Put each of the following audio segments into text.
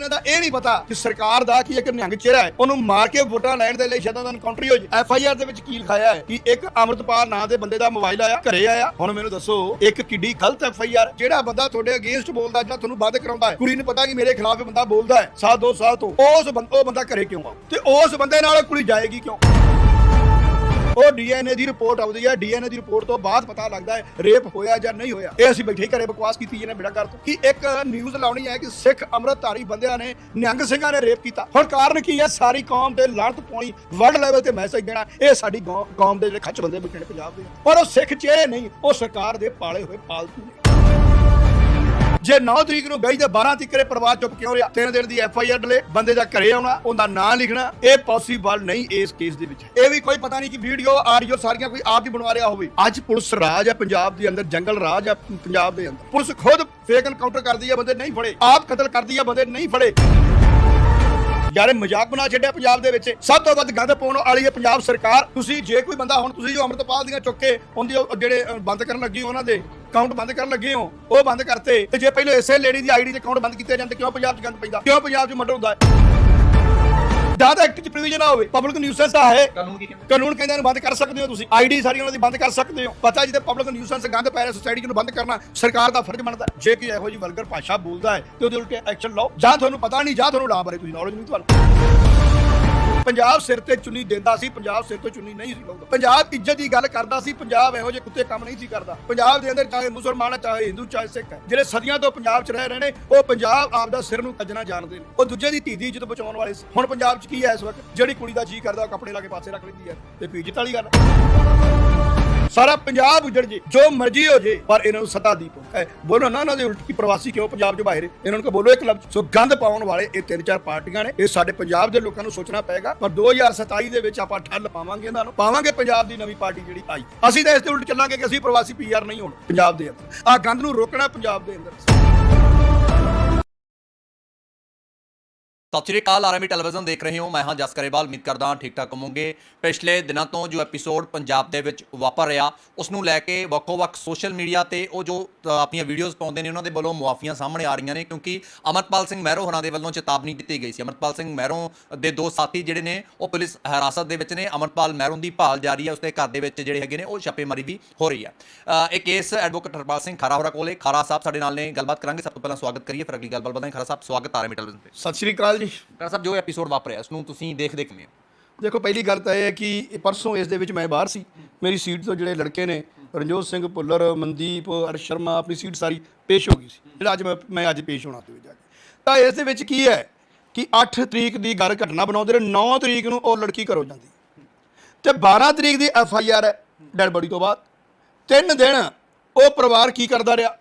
ਇਹਨਾਂ ਦਾ ਇਹ ਨਹੀਂ ਪਤਾ ਕਿ ਸਰਕਾਰ ਦਾ ਕੀ ਇੱਕ ਨਿਹੰਗ ਚਿਹਰਾ ਹੈ। ਉਹਨੂੰ ਮਾਰ ਕੇ ਵੋਟਾਂ ਲੈਣ ਦੇ ਲਈ ਸ਼ਾਇਦ ਐਨਕਾਊਂਟਰ ਹੋ ਜੇ ਐਫ ਆਈ ਆਰ ਦੇ ਵਿੱਚ ਕੀ ਲਿਖਾਇਆ ਹੈ ਕਿ ਇੱਕ ਅਮਰਤਪਾਲ ਨਾਂ ਦੇ ਬੰਦੇ ਦਾ ਮੋਬਾਈਲ ਆਇਆ, ਘਰੇ ਆਇਆ। ਹੁਣ ਮੈਨੂੰ ਦੱਸੋ, ਇੱਕ ਕਿੱਡੀ ਗਲਤ ਐਫ ਆਈ ਆਰ, ਜਿਹੜਾ ਬੰਦਾ ਤੁਹਾਡੇ ਅਗੇਂਸਟ ਬੋਲਦਾ, ਜਿਹੜਾ ਤੁਹਾਨੂੰ ਬੰਦ ਕਰਾਉਂਦਾ ਹੈ। ਕੁੜੀ ਨੂੰ ਪਤਾ ਕਿ ਮੇਰੇ ਖਿਲਾਫ ਇਹ ਬੰਦਾ ਬੋਲਦਾ ਹੈ, ਸਾਲ, ਦੋ ਸਾਲ ਤੋਂ। ਉਸ ਬੰਦ ਉਹ ਬੰਦਾ ਘਰੇ ਕਿਉਂ ਆ ਤੇ ਉਸ ਬੰਦੇ ਨਾਲ ਕੁੜੀ ਜਾਏਗੀ ਕਿਉਂ? ਉਹ ਡੀਐਨਏ ਦੀ ਰਿਪੋਰਟ ਆਉਂਦੀ ਹੈ, ਡੀਐਨਏ ਦੀ ਰਿਪੋਰਟ ਤੋਂ ਬਾਅਦ ਪਤਾ ਲੱਗਦਾ ਹੈ ਰੇਪ ਹੋਇਆ ਜਾਂ ਨਹੀਂ ਹੋਇਆ। ਇਹ ਅਸੀਂ ਬੈਠੇ ਹੀ ਘਰੇ ਬਕਵਾਸ ਕੀਤੀ ਜਿਹਨੇ ਬੇੜਾ ਕਰ ਤੋਂ ਕਿ ਇੱਕ ਨਿਊਜ਼ ਲਾਉਣੀ ਹੈ ਕਿ ਸਿੱਖ ਅੰਮ੍ਰਿਤਧਾਰੀ ਬੰਦਿਆਂ ਨੇ ਨਿਹੰਗ ਸਿੰਘਾਂ ਨੇ ਰੇਪ ਕੀਤਾ। ਹੁਣ ਕਾਰਨ ਕੀ ਹੈ? ਸਾਰੀ ਕੌਮ ਤੇ ਲਾਹਨਤ ਪਾਉਣੀ ਵਰਲਡ ਲੈਵਲ ਤੇ ਮੈਸੇਜ ਦੇਣਾ, ਇਹ ਸਾਡੀ ਕੌ- ਕੌਮ ਦੇ ਜਿਹੜੇ ਖੱਚ ਬੰਦੇ ਬੈਠੇ ਪੰਜਾਬ ਦੇ। ਪਰ ਉਹ ਸਿੱਖ ਚਿਹਰੇ ਨਹੀਂ, ਉਹ ਸਰਕਾਰ ਦੇ ਪਾਲੇ ਹੋਏ ਪਾਲਤੂ ਜੇ 9 ਤਰੀਕ ਨੂੰ ਗਈ ਤੇ 12 ਤੀਕਰੇ ਪਰਿਵਾਰ ਚੁੱਪ ਕਿਉਂ ਰਿਹਾ? ਤਿੰਨ ਦਿਨ ਦੀ ਐਫ ਆਈ ਆਰ ਡਲੇ ਬੰਦੇ ਦਾ ਘਰੇ ਆਉਣਾ, ਉਹਦਾ ਨਾਂ ਲਿਖਣਾ, ਇਹ ਪੋਸੀਬਲ ਨਹੀਂ ਇਸ ਕੇਸ ਦੇ ਵਿੱਚ। ਇਹ ਵੀ ਕੋਈ ਪਤਾ ਨਹੀਂ ਕਿ ਵੀਡੀਓ ਆਡੀਓ ਸਾਰੀਆਂ ਕੋਈ ਆਪ ਹੀ ਬਣਵਾ ਰਿਹਾ ਹੋਵੇ। ਅੱਜ ਪੁਲਿਸ ਰਾਜ ਹੈ ਪੰਜਾਬ ਦੇ ਅੰਦਰ, ਜੰਗਲ ਰਾਜ ਹੈ ਪੰਜਾਬ ਦੇ ਅੰਦਰ। ਪੁਲਿਸ ਖੁਦ ਫੇਕ ਐਨਕਾਊਂਟਰ ਕਰਦੀ ਹੈ ਬੰਦੇ ਨਹੀਂ ਫੜੇ। ਆਪ ਕਤਲ ਕਰਦੀ ਹੈ ਬੰਦੇ ਨਹੀਂ ਫੜੇ। ਯਾਰ ਮਜ਼ਾਕ ਬਣਾ ਛੱਡਿਆ ਪੰਜਾਬ ਦੇ ਵਿੱਚ। ਸਭ ਤੋਂ ਵੱਧ ਗੰਦ ਪਾਉਣ ਵਾਲੀ ਹੈ ਪੰਜਾਬ ਸਰਕਾਰ। ਤੁਸੀਂ, ਜੇ ਕੋਈ ਬੰਦਾ ਹੁਣ ਤੁਸੀਂ ਜੋ ਅੰਮ੍ਰਿਤਪਾਲ ਦੀਆਂ ਚੁੱਕੇ ਕੇ ਉਹਦੀ ਜਿਹੜੇ ਬੰਦ ਕਰਨ ਲੱਗੀ ਉਹਨਾਂ ਦੇ ਅਕਾਊਂਟ ਬੰਦ ਕਰਨ ਲੱਗੇ ਹੋ ਉਹ ਬੰਦ ਕਰਤੇ। ਤੇ ਜੇ ਪਹਿਲੇ ਇਸੇ ਲੇਡੀ ਦੀ ਆਈਡੀ ਦੇ ਅਕਾਊਂਟ ਬੰਦ ਕੀਤੇ ਜਾਂਦੇ ਕਿਉਂ ਪੰਜਾਬ 'ਚ ਗੰਦ ਪੈਂਦਾ? ਕਿਉਂ ਪੰਜਾਬ 'ਚ ਮਰਡਰ ਹੁੰਦਾ ਹੈ? ਦਾਦਾ ਐਕਟ 'ਚ ਪ੍ਰੋਵੀਜ਼ਨ ਹੋਵੇ ਪਬਲਿਕ ਨਿਊਸੈਂਸ ਦਾ ਹੈ। ਕਾਨੂੰਨ ਕੀ ਕਹਿੰਦਾ ਕਾਨੂੰਨ ਕਹਿੰਦੇ ਨੇ ਬੰਦ ਕਰ ਸਕਦੇ ਹੋ ਤੁਸੀਂ। ਆਈਡੀ ਸਾਰੀ ਉਹਨਾਂ ਦੀ ਬੰਦ ਕਰ ਸਕਦੇ ਹੋ। ਪਤਾ ਜਿਹਦੇ ਪਬਲਿਕ ਨਿਊਸੈਂਸ ਗੰਦ ਪੈ ਰਿਹਾ ਸੋਸਾਇਟੀ ਨੂੰ ਬੰਦ ਕਰਨਾ ਸਰਕਾਰ ਦਾ ਫਰਜ਼ ਬਣਦਾ। ਜੇ ਕੋਈ ਇਹੋ ਜਿਹੀ ਵਲਗਰ ਭਾਸ਼ਾ ਬੋਲਦਾ ਹੈ ਤੇ ਉਹਦੇ ਉਲਟੇ ਐਕਸ਼ਨ ਲਓ। ਜਾਂ ਤੁਹਾਨੂੰ ਪਤਾ ਨਹੀਂ ਜਾਂ ਤੁਹਾਨੂੰ ਲਾ ਬਾਰੇ ਕੋਈ ਨੌਲੇਜ ਨਹੀਂ ਤੁਹਾਨੂੰ। ਪੰਜਾਬ ਸਿਰ ਤੇ ਚੁੰਨੀ ਦਿੰਦਾ ਸੀ, ਪੰਜਾਬ ਸਿਰ ਤੋਂ ਚੁੰਨੀ ਨਹੀਂ ਸੀ ਲਾਉਂਦਾ। ਪੰਜਾਬ ਇੱਜ਼ਤ ਦੀ ਗੱਲ ਕਰਦਾ ਸੀ, ਪੰਜਾਬ ਇਹੋ ਜਿਹੇ ਕੁੱਤੇ ਕੰਮ ਨਹੀਂ ਸੀ ਕਰਦਾ। ਪੰਜਾਬ ਦੇ ਅੰਦਰ ਚਾਹੇ ਮੁਸਲਮਾਨ ਹੈ ਚਾਹੇ ਹਿੰਦੂ, ਚਾਹੇ ਸਿੱਖ ਹੈ ਜਿਹੜੇ ਸਦੀਆਂ ਤੋਂ ਪੰਜਾਬ 'ਚ ਰਹਿ ਰਹੇ ਨੇ, ਉਹ ਪੰਜਾਬ ਆਪਦਾ ਸਿਰ ਨੂੰ ਕੱਜਣਾ ਜਾਣਦੇ ਨੇ। ਉਹ ਦੂਜੇ ਦੀ ਧੀ ਦੀ ਇੱਜ਼ਤ ਬਚਾਉਣ ਵਾਲੇ ਸੀ। ਹੁਣ ਪੰਜਾਬ 'ਚ ਕੀ ਹੈ ਇਸ ਵਕਤ? ਜਿਹੜੀ ਕੁੜੀ ਦਾ ਜੀ ਕਰਦਾ, ਉਹ ਕੱਪੜੇ ਲਾ ਕੇ ਪਾਸੇ ਰੱਖ ਲੈਂਦੀ ਹੈ। ਤੇ ਵੀ ਇੱਜ਼ਤ ਵਾਲੀ ਗੱਲ ਸਾਰਾ ਪੰਜਾਬ ਉਜੜ ਜੇ, ਜੋ ਮਰਜ਼ੀ ਹੋ ਜੇ, ਪਰ ਇਹਨਾਂ ਨੂੰ ਸਤਾ ਦੀ ਭੁੱਖ ਬੋਲੋ ਨਾ ਉਹਨਾਂ ਦੇ ਉਲਟ ਪ੍ਰਵਾਸੀ ਕਿਉਂ ਪੰਜਾਬ 'ਚ ਬਾਹਰ ਇਹਨਾਂ ਨੂੰ ਕੋ ਬੋਲੋ ਇੱਕ ਲਫ਼ਜ਼। ਸੋ ਗੰਦ ਪਾਉਣ ਵਾਲੇ ਇਹ ਤਿੰਨ ਚਾਰ ਪਾਰਟੀਆਂ ਨੇ। ਇਹ ਸਾਡੇ ਪੰਜਾਬ ਦੇ ਲੋਕਾਂ ਨੂੰ ਸੋਚਣਾ ਪਏਗਾ। ਪਰ 2027 ਦੇ ਵਿੱਚ ਆਪਾਂ ਠੱਲ ਪਾਵਾਂਗੇ ਇਹਨਾਂ ਨੂੰ। ਪਾਵਾਂਗੇ ਪੰਜਾਬ ਦੀ ਨਵੀਂ ਪਾਰਟੀ ਜਿਹੜੀ ਆਈ। ਅਸੀਂ ਤਾਂ ਇਸ ਤੇ ਉਲਟ ਚੱਲਾਂਗੇ ਕਿ ਅਸੀਂ ਪ੍ਰਵਾਸੀ ਪੀਆਰ ਨਹੀਂ ਹੋਣ ਪੰਜਾਬ ਦੇ ਅੰਦਰ। ਆ ਗੰਦ ਨੂੰ ਰੋਕਣਾ ਪੰਜਾਬ ਦੇ ਅੰਦਰ। ਸਤਿ ਸ਼੍ਰੀ ਅਕਾਲ ਆਰਮੀ ਟੈਲੀਵਿਜ਼ਨ ਦੇਖ ਰਹੇ ਹੋ। ਮੈਂ ਹਾਂ ਜਸ ਕਰੇਵਾਲ ਉਮੀਦ ਕਰਦਾ ਠੀਕ ਠਾਕ ਹੋਵੋਗੇ। ਪਿਛਲੇ ਦਿਨਾਂ ਤੋਂ ਜੋ ਐਪੀਸੋਡ ਪੰਜਾਬ ਦੇ ਵਿੱਚ ਵਾਪਰ ਰਿਹਾ ਉਸ ਨੂੰ ਲੈ ਕੇ ਵੱਖੋ-ਵੱਖ ਸੋਸ਼ਲ ਮੀਡੀਆ ਤੇ ਉਹ ਜੋ ਅ, ਆਪਣੀਆਂ ਵੀਡੀਓਜ਼ ਪਾਉਂਦੇ ਨੇ ਉਹਨਾਂ ਦੇ ਵੱਲੋਂ ਮੁਆਫੀਆਂ ਸਾਹਮਣੇ ਆ ਰਹੀਆਂ ਨੇ ਕਿਉਂਕਿ ਅਮਰਪਾਲ ਸਿੰਘ ਮਹਿਰੋ ਹੋਰਾਂ ਦੇ ਵੱਲੋਂ ਚੇਤਾਵਨੀ ਦਿੱਤੀ ਗਈ ਸੀ। ਅਮਰਪਾਲ ਸਿੰਘ ਮਹਿਰੋ ਦੇ ਦੋ ਸਾਥੀ ਜਿਹੜੇ ਨੇ ਉਹ ਪੁਲਿਸ ਹਿਰਾਸਤ ਦੇ ਵਿੱਚ ਨੇ। ਅਮਰਪਾਲ ਮਹਿਰੋ ਦੀ ਭਾਲ ਜਾਰੀ ਹੈ ਉਸਦੇ ਘਰ ਦੇ ਵਿੱਚ ਜਿਹੜੇ ਹੈਗੇ ਨੇ ਉਹ ਛਾਪੇਮਾਰੀ ਵੀ ਹੋ ਰਹੀ ਹੈ। ਇਹ ਕੇਸ ਐਡਵੋਕੇਟ ਹਰਪਾਲ ਸਿੰਘ ਖਾਰਾ ਹੋਰਾਂ ਕੋਲੇ ਖਾਰਾ ਸਾਹਿਬ ਸਾਡੇ ਨਾਲ ਨੇ ਗੱਲਬਾਤ ਕਰਾਂਗੇ। ਸਭ ਤੋਂ ਪਹਿਲਾਂ ਸਵਾਗਤ ਕਰੀਏ। ਫਿਰ ਅਗਲੀ ਗੱਲਬਾਤ ਵਧਾਂਗੇ ਖਾਰਾ ਸਾਹਿਬ ਸਵਾਗਤ ਆਰਮੀ ਟੈਲੀਵਿਜ਼ਨ ਤੇ। ਸਤਿ ਸ਼੍ਰੀ ਅਕਾਲ ਜੀ। ਡਾਕਟਰ ਸਾਹਿਬ ਜੋ ਐਪੀਸੋਡ ਵਾਪਰਿਆ ਉਸ ਨੂੰ ਤੁਸੀਂ ਦੇਖਦੇ ਕਿਵੇਂ ਹੋ? ਦੇਖੋ ਪਹਿਲੀ ਗੱਲ ਤਾਂ ਇਹ ਹੈ ਕਿ ਇਹ ਪਰਸੋਂ ਇਸ ਦੇ ਵਿੱਚ ਮੈਂ ਬਾਹਰ ਸੀ। ਮੇਰੀ ਸੀਟ ਤੋਂ ਜਿਹੜੇ ਲੜਕੇ ਨੇ ਰਣਜੋਤ ਸਿੰਘ ਭੁੱਲਰ ਮਨਦੀਪ ਅਰਸ਼ ਸ਼ਰਮਾ ਆਪਣੀ ਸੀਟ ਸਾਰੀ ਪੇਸ਼ ਹੋ ਗਈ ਸੀ। ਜਿਹੜਾ ਅੱਜ ਮੈਂ ਮੈਂ ਅੱਜ ਪੇਸ਼ ਹੋਣਾ ਤੇ ਜਾ ਕੇ। ਤਾਂ ਇਸ ਦੇ ਵਿੱਚ ਕੀ ਹੈ ਕਿ 8 ਤਰੀਕ ਦੀ ਗੱਲ ਘਟਨਾ ਬਣਾਉਂਦੇ ਨੇ 9 ਤਰੀਕ ਨੂੰ ਉਹ ਲੜਕੀ ਘਰੋਂ ਜਾਂਦੀ। ਤੇ 12 ਤਰੀਕ ਦੀ ਐਫ ਆਈ ਆਰ ਹੈ ਡੈਡ ਬੋਡੀ ਤੋਂ ਬਾਅਦ। ਤਿੰਨ ਦਿਨ ਉਹ ਪਰਿਵਾਰ ਕੀ ਕਰਦਾ ਰਿਹਾ?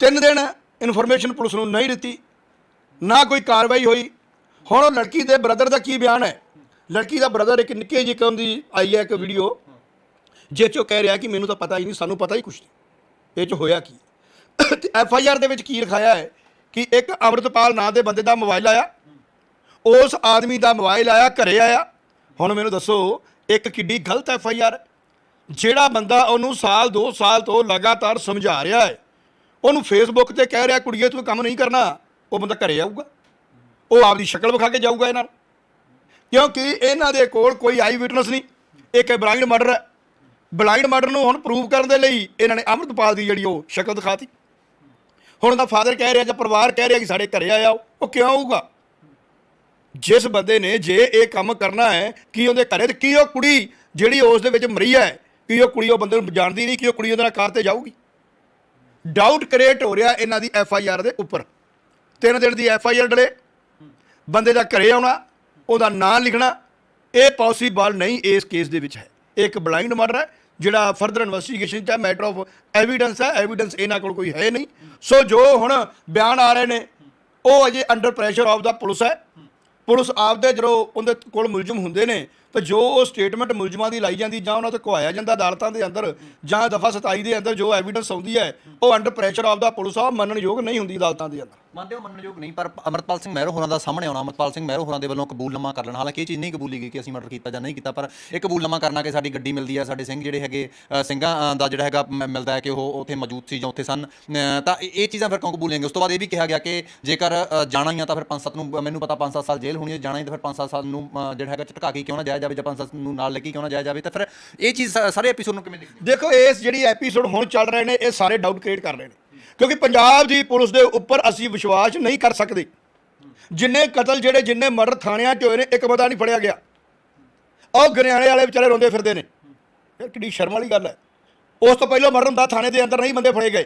ਤਿੰਨ ਦਿਨ ਇਨਫੋਰਮੇਸ਼ਨ ਪੁਲਿਸ ਨੂੰ ਨਹੀਂ ਦਿੱਤੀ। ਨਾ ਕੋਈ ਕਾਰਵਾਈ ਹੋਈ। ਹੁਣ ਉਹ ਲੜਕੀ ਦੇ ਬ੍ਰਦਰ ਦਾ ਕੀ ਬਿਆਨ ਹੈ? ਲੜਕੀ ਦਾ ਬ੍ਰਦਰ ਇੱਕ ਨਿੱਕੇ ਜਿਹੇ ਕੰਮ ਦੀ ਆਈ ਹੈ ਇੱਕ ਵੀਡੀਓ ਜਿਹ 'ਚ ਉਹ ਕਹਿ ਰਿਹਾ ਕਿ ਮੈਨੂੰ ਤਾਂ ਪਤਾ ਹੀ ਨਹੀਂ, ਸਾਨੂੰ ਪਤਾ ਹੀ ਕੁਛ ਨਹੀਂ। ਇਹ 'ਚ ਹੋਇਆ ਕੀ? ਐਫ ਆਈ ਆਰ ਦੇ ਵਿੱਚ ਕੀ ਲਿਖਾਇਆ ਹੈ ਕਿ ਇੱਕ ਅੰਮ੍ਰਿਤਪਾਲ ਨਾਂ ਦੇ ਬੰਦੇ ਦਾ ਮੋਬਾਈਲ ਆਇਆ। ਉਸ ਆਦਮੀ ਦਾ ਮੋਬਾਈਲ ਆਇਆ, ਘਰੇ ਆਇਆ। ਹੁਣ ਮੈਨੂੰ ਦੱਸੋ, ਇੱਕ ਕਿੱਡੀ ਗਲਤ ਐਫ ਆਈ ਆਰ ਜਿਹੜਾ ਬੰਦਾ ਉਹਨੂੰ ਸਾਲ 2 ਸਾਲ ਤੋਂ ਲਗਾਤਾਰ ਸਮਝਾ ਰਿਹਾ ਹੈ। ਉਹਨੂੰ ਫੇਸਬੁੱਕ ਤੇ ਕਹਿ ਰਿਹਾ, ਕੁੜੀਏ, ਤੂੰ ਕੰਮ ਨਹੀਂ ਕਰਨਾ। ਉਹ ਬੰਦਾ ਘਰੇ ਆਊਗਾ। ਉਹ ਆਪਦੀ ਸ਼ਕਲ ਵਿਖਾ ਕੇ ਜਾਊਗਾ ਇਹਨਾਂ ਨੂੰ ਕਿਉਂਕਿ ਇਹਨਾਂ ਦੇ ਕੋਲ ਕੋਈ ਆਈ ਵਿਟਨੈਸ ਨਹੀਂ। ਇੱਕ ਬਲਾਈਂਡ ਮਰਡਰ ਹੈ। ਬਲਾਈਂਡ ਮਰਡਰ ਨੂੰ ਹੁਣ ਪ੍ਰੂਵ ਕਰਨ ਦੇ ਲਈ ਇਹਨਾਂ ਨੇ ਅੰਮ੍ਰਿਤਪਾਲ ਦੀ ਜਿਹੜੀ ਉਹ ਸ਼ਕਲ ਦਿਖਾਤੀ। ਹੁਣ ਉਹਦਾ ਫਾਦਰ ਕਹਿ ਰਿਹਾ ਜਾਂ ਪਰਿਵਾਰ ਕਹਿ ਰਿਹਾ ਕਿ ਸਾਡੇ ਘਰੇ ਆਇਆ ਉਹ। ਕਿਉਂ ਆਊਗਾ? ਜਿਸ ਬੰਦੇ ਨੇ ਜੇ ਇਹ ਕੰਮ ਕਰਨਾ ਹੈ, ਕੀ ਉਹਦੇ ਘਰੇ ਤੇ ਕੀ ਉਹ ਕੁੜੀ ਜਿਹੜੀ ਉਸ ਦੇ ਵਿੱਚ ਮਰੀ ਹੈ, ਕਿ ਉਹ ਕੁੜੀ ਉਹ ਬੰਦੇ ਨੂੰ ਜਾਣਦੀ ਨਹੀਂ, ਕਿ ਉਹ ਕੁੜੀ ਉਹਦੇ ਨਾਲ ਕਾਰ ਤੇ ਜਾਊਗੀ? ਡਾਊਟ ਕ੍ਰੀਏਟ ਹੋ ਰਿਹਾ ਇਹਨਾਂ ਦੀ ਐਫ ਆਈ ਆਰ ਦੇ ਉੱਪਰ। ਤਿੰਨ ਦਿਨ ਦੀ ਐਫ ਆਈ ਆਰ ਡਲੇ, ਬੰਦੇ ਦਾ ਘਰੇ ਆਉਣਾ, ਉਹਦਾ ਨਾਂ ਲਿਖਣਾ, ਇਹ ਪੋਸੀਬਲ ਨਹੀਂ ਇਸ ਕੇਸ ਦੇ ਵਿੱਚ ਹੈ। ਇਹ ਇੱਕ ਬਲਾਈਂਡ ਮਰਡਰ ਹੈ, ਜਿਹੜਾ ਫਰਦਰ ਇਨਵੈਸਟੀਗੇਸ਼ਨ ਚ ਮੈਟਰ ਆਫ ਐਵੀਡੈਂਸ ਹੈ ਐਵੀਡੈਂਸ ਇਹਨਾਂ ਕੋਲ ਕੋਈ ਹੈ ਨਹੀਂ। ਸੋ ਜੋ ਹੁਣ ਬਿਆਨ ਆ ਰਹੇ ਨੇ, ਉਹ ਅਜੇ under pressure of the police ਹੈ। ਪੁਲਿਸ ਆਪਦੇ ਜਦੋਂ ਉਹਦੇ ਕੋਲ ਮੁਲਜ਼ਮ ਹੁੰਦੇ ਨੇ ਤਾਂ ਜੋ ਉਹ ਸਟੇਟਮੈਂਟ ਮੁਲਜ਼ਮਾਂ ਦੀ ਲਾਈ ਜਾਂਦੀ ਜਾਂ ਉਹਨਾਂ ਤੋਂ ਕੁਹਾਇਆ ਜਾਂਦਾ ਅਦਾਲਤਾਂ ਦੇ ਅੰਦਰ ਜਾਂ ਦਫਾ 27 ਦੇ ਅੰਦਰ ਜੋ ਐਵੀਡੈਂਸ ਆਉਂਦੀ ਹੈ, ਉਹ under pressure of the police ਆ, ਮੰਨਣਯੋਗ ਨਹੀਂ ਹੁੰਦੀ ਅਦਾਲਤਾਂ ਦੇ ਅੰਦਰ। ਮੰਨਦੇ ਹੋ ਮੰਨਣਯੋਗ ਨਹੀਂ, ਪਰ ਅਮਰਪਾਲ ਸਿੰਘ ਮਹਿਰੋ ਹੋਰਾਂ ਦਾ ਸਾਹਮਣੇ ਆਉਣਾ, ਅਮਰਪਾਲ ਸਿੰਘ ਮਹਿਰੋ ਹੋਰਾਂ ਦੇ ਵੱਲੋਂ ਕਬੂਲਨਾਮਾ ਕਰ ਲੈਣਾ, ਹਾਲਾਂਕਿ ਇਹ ਚੀਜ਼ ਨਹੀਂ ਕਬੂਲੀ ਗਈ ਕਿ ਅਸੀਂ ਮਰਡਰ ਕੀਤਾ ਜਾਂ ਨਹੀਂ ਕੀਤਾ, ਪਰ ਇਹ ਕਬੂਲਨਾਮਾ ਕਰਨਾ ਕਿ ਸਾਡੀ ਗੱਡੀ ਮਿਲਦੀ ਹੈ, ਸਾਡੇ ਸਿੰਘ ਜਿਹੜੇ ਹੈਗੇ ਸਿੰਘਾਂ ਦਾ ਜਿਹੜਾ ਹੈਗਾ ਮਿਲਦਾ ਹੈ ਕਿ ਉਹ ਉੱਥੇ ਮੌਜੂਦ ਸੀ ਜਾਂ ਉੱਥੇ ਸਨ ਤਾਂ ਇਹ ਚੀਜ਼ਾਂ ਫਿਰ ਕਿਉਂ ਕਬੂਲੇਂਗੇ ਉਸ ਤੋਂ ਬਾਅਦ ਇਹ ਵੀ ਕਿਹਾ ਗਿਆ ਕਿ ਜੇਕਰ ਜਾਣਾ ਹੀ ਆ ਤਾਂ ਫਿਰ 5-7 ਨੂੰ, ਮੈਨੂੰ ਪਤਾ 5-7 ਸਾਲ ਜੇਲ੍ਹ ਹੋਣੀ ਹੈ, ਜਾਣਾ ਹੀ ਤਾਂ ਫਿਰ 5-7 ਸਾਲ ਨੂੰ ਜਿਹੜਾ ਹੈਗਾ ਝਟਕਾ ਕੇ ਕਿਉਂ ਨਾ ਜਾਇਆ ਜਾਵੇ ਜਾਂ 5-7 ਨੂੰ ਨਾਲ ਲੱਗੀ ਕਿਉਂ ਨਾ ਜਾਇਆ ਜਾਵੇ? ਤਾਂ ਫਿਰ ਇਹ ਚੀਜ਼ ਸ- ਸਾਰੇ ਐਪੀਸੋਡ ਨੂੰ ਕਿਵੇਂ ਦੇਖਦੇ ਦੇਖੋ, ਇਸ ਜਿਹੜੀ ਐਪੀਸੋਡ ਹੁਣ ਚੱਲ ਰਹੇ ਨੇ, ਇਹ ਸਾਰੇ ਡਾਊਟ ਕ੍ਰੀਏਟ ਕਰ ਰਹੇ ਨੇ। ਕਿਉਂਕਿ ਪੰਜਾਬ ਦੀ ਪੁਲਿਸ ਦੇ ਉੱਪਰ ਅਸੀਂ ਵਿਸ਼ਵਾਸ ਨਹੀਂ ਕਰ ਸਕਦੇ। ਜਿੰਨੇ ਕਤਲ ਜਿਹੜੇ, ਜਿੰਨੇ ਮਰਡਰ ਥਾਣਿਆਂ 'ਚ ਹੋਏ ਨੇ, ਇੱਕ ਬੰਦਾ ਨਹੀਂ ਫੜਿਆ ਗਿਆ। ਉਹ ਗਰਿਆਣੇ ਵਾਲੇ ਵਿਚਾਰੇ ਰੋਂਦੇ ਫਿਰਦੇ ਨੇ। ਇਹ ਕਿੰਨੀ ਸ਼ਰਮ ਵਾਲੀ ਗੱਲ ਹੈ। ਉਸ ਤੋਂ ਪਹਿਲਾਂ ਮਰਡਰ ਹੁੰਦਾ, ਥਾਣੇ ਦੇ ਅੰਦਰ ਨਹੀਂ ਬੰਦੇ ਫੜੇ ਗਏ।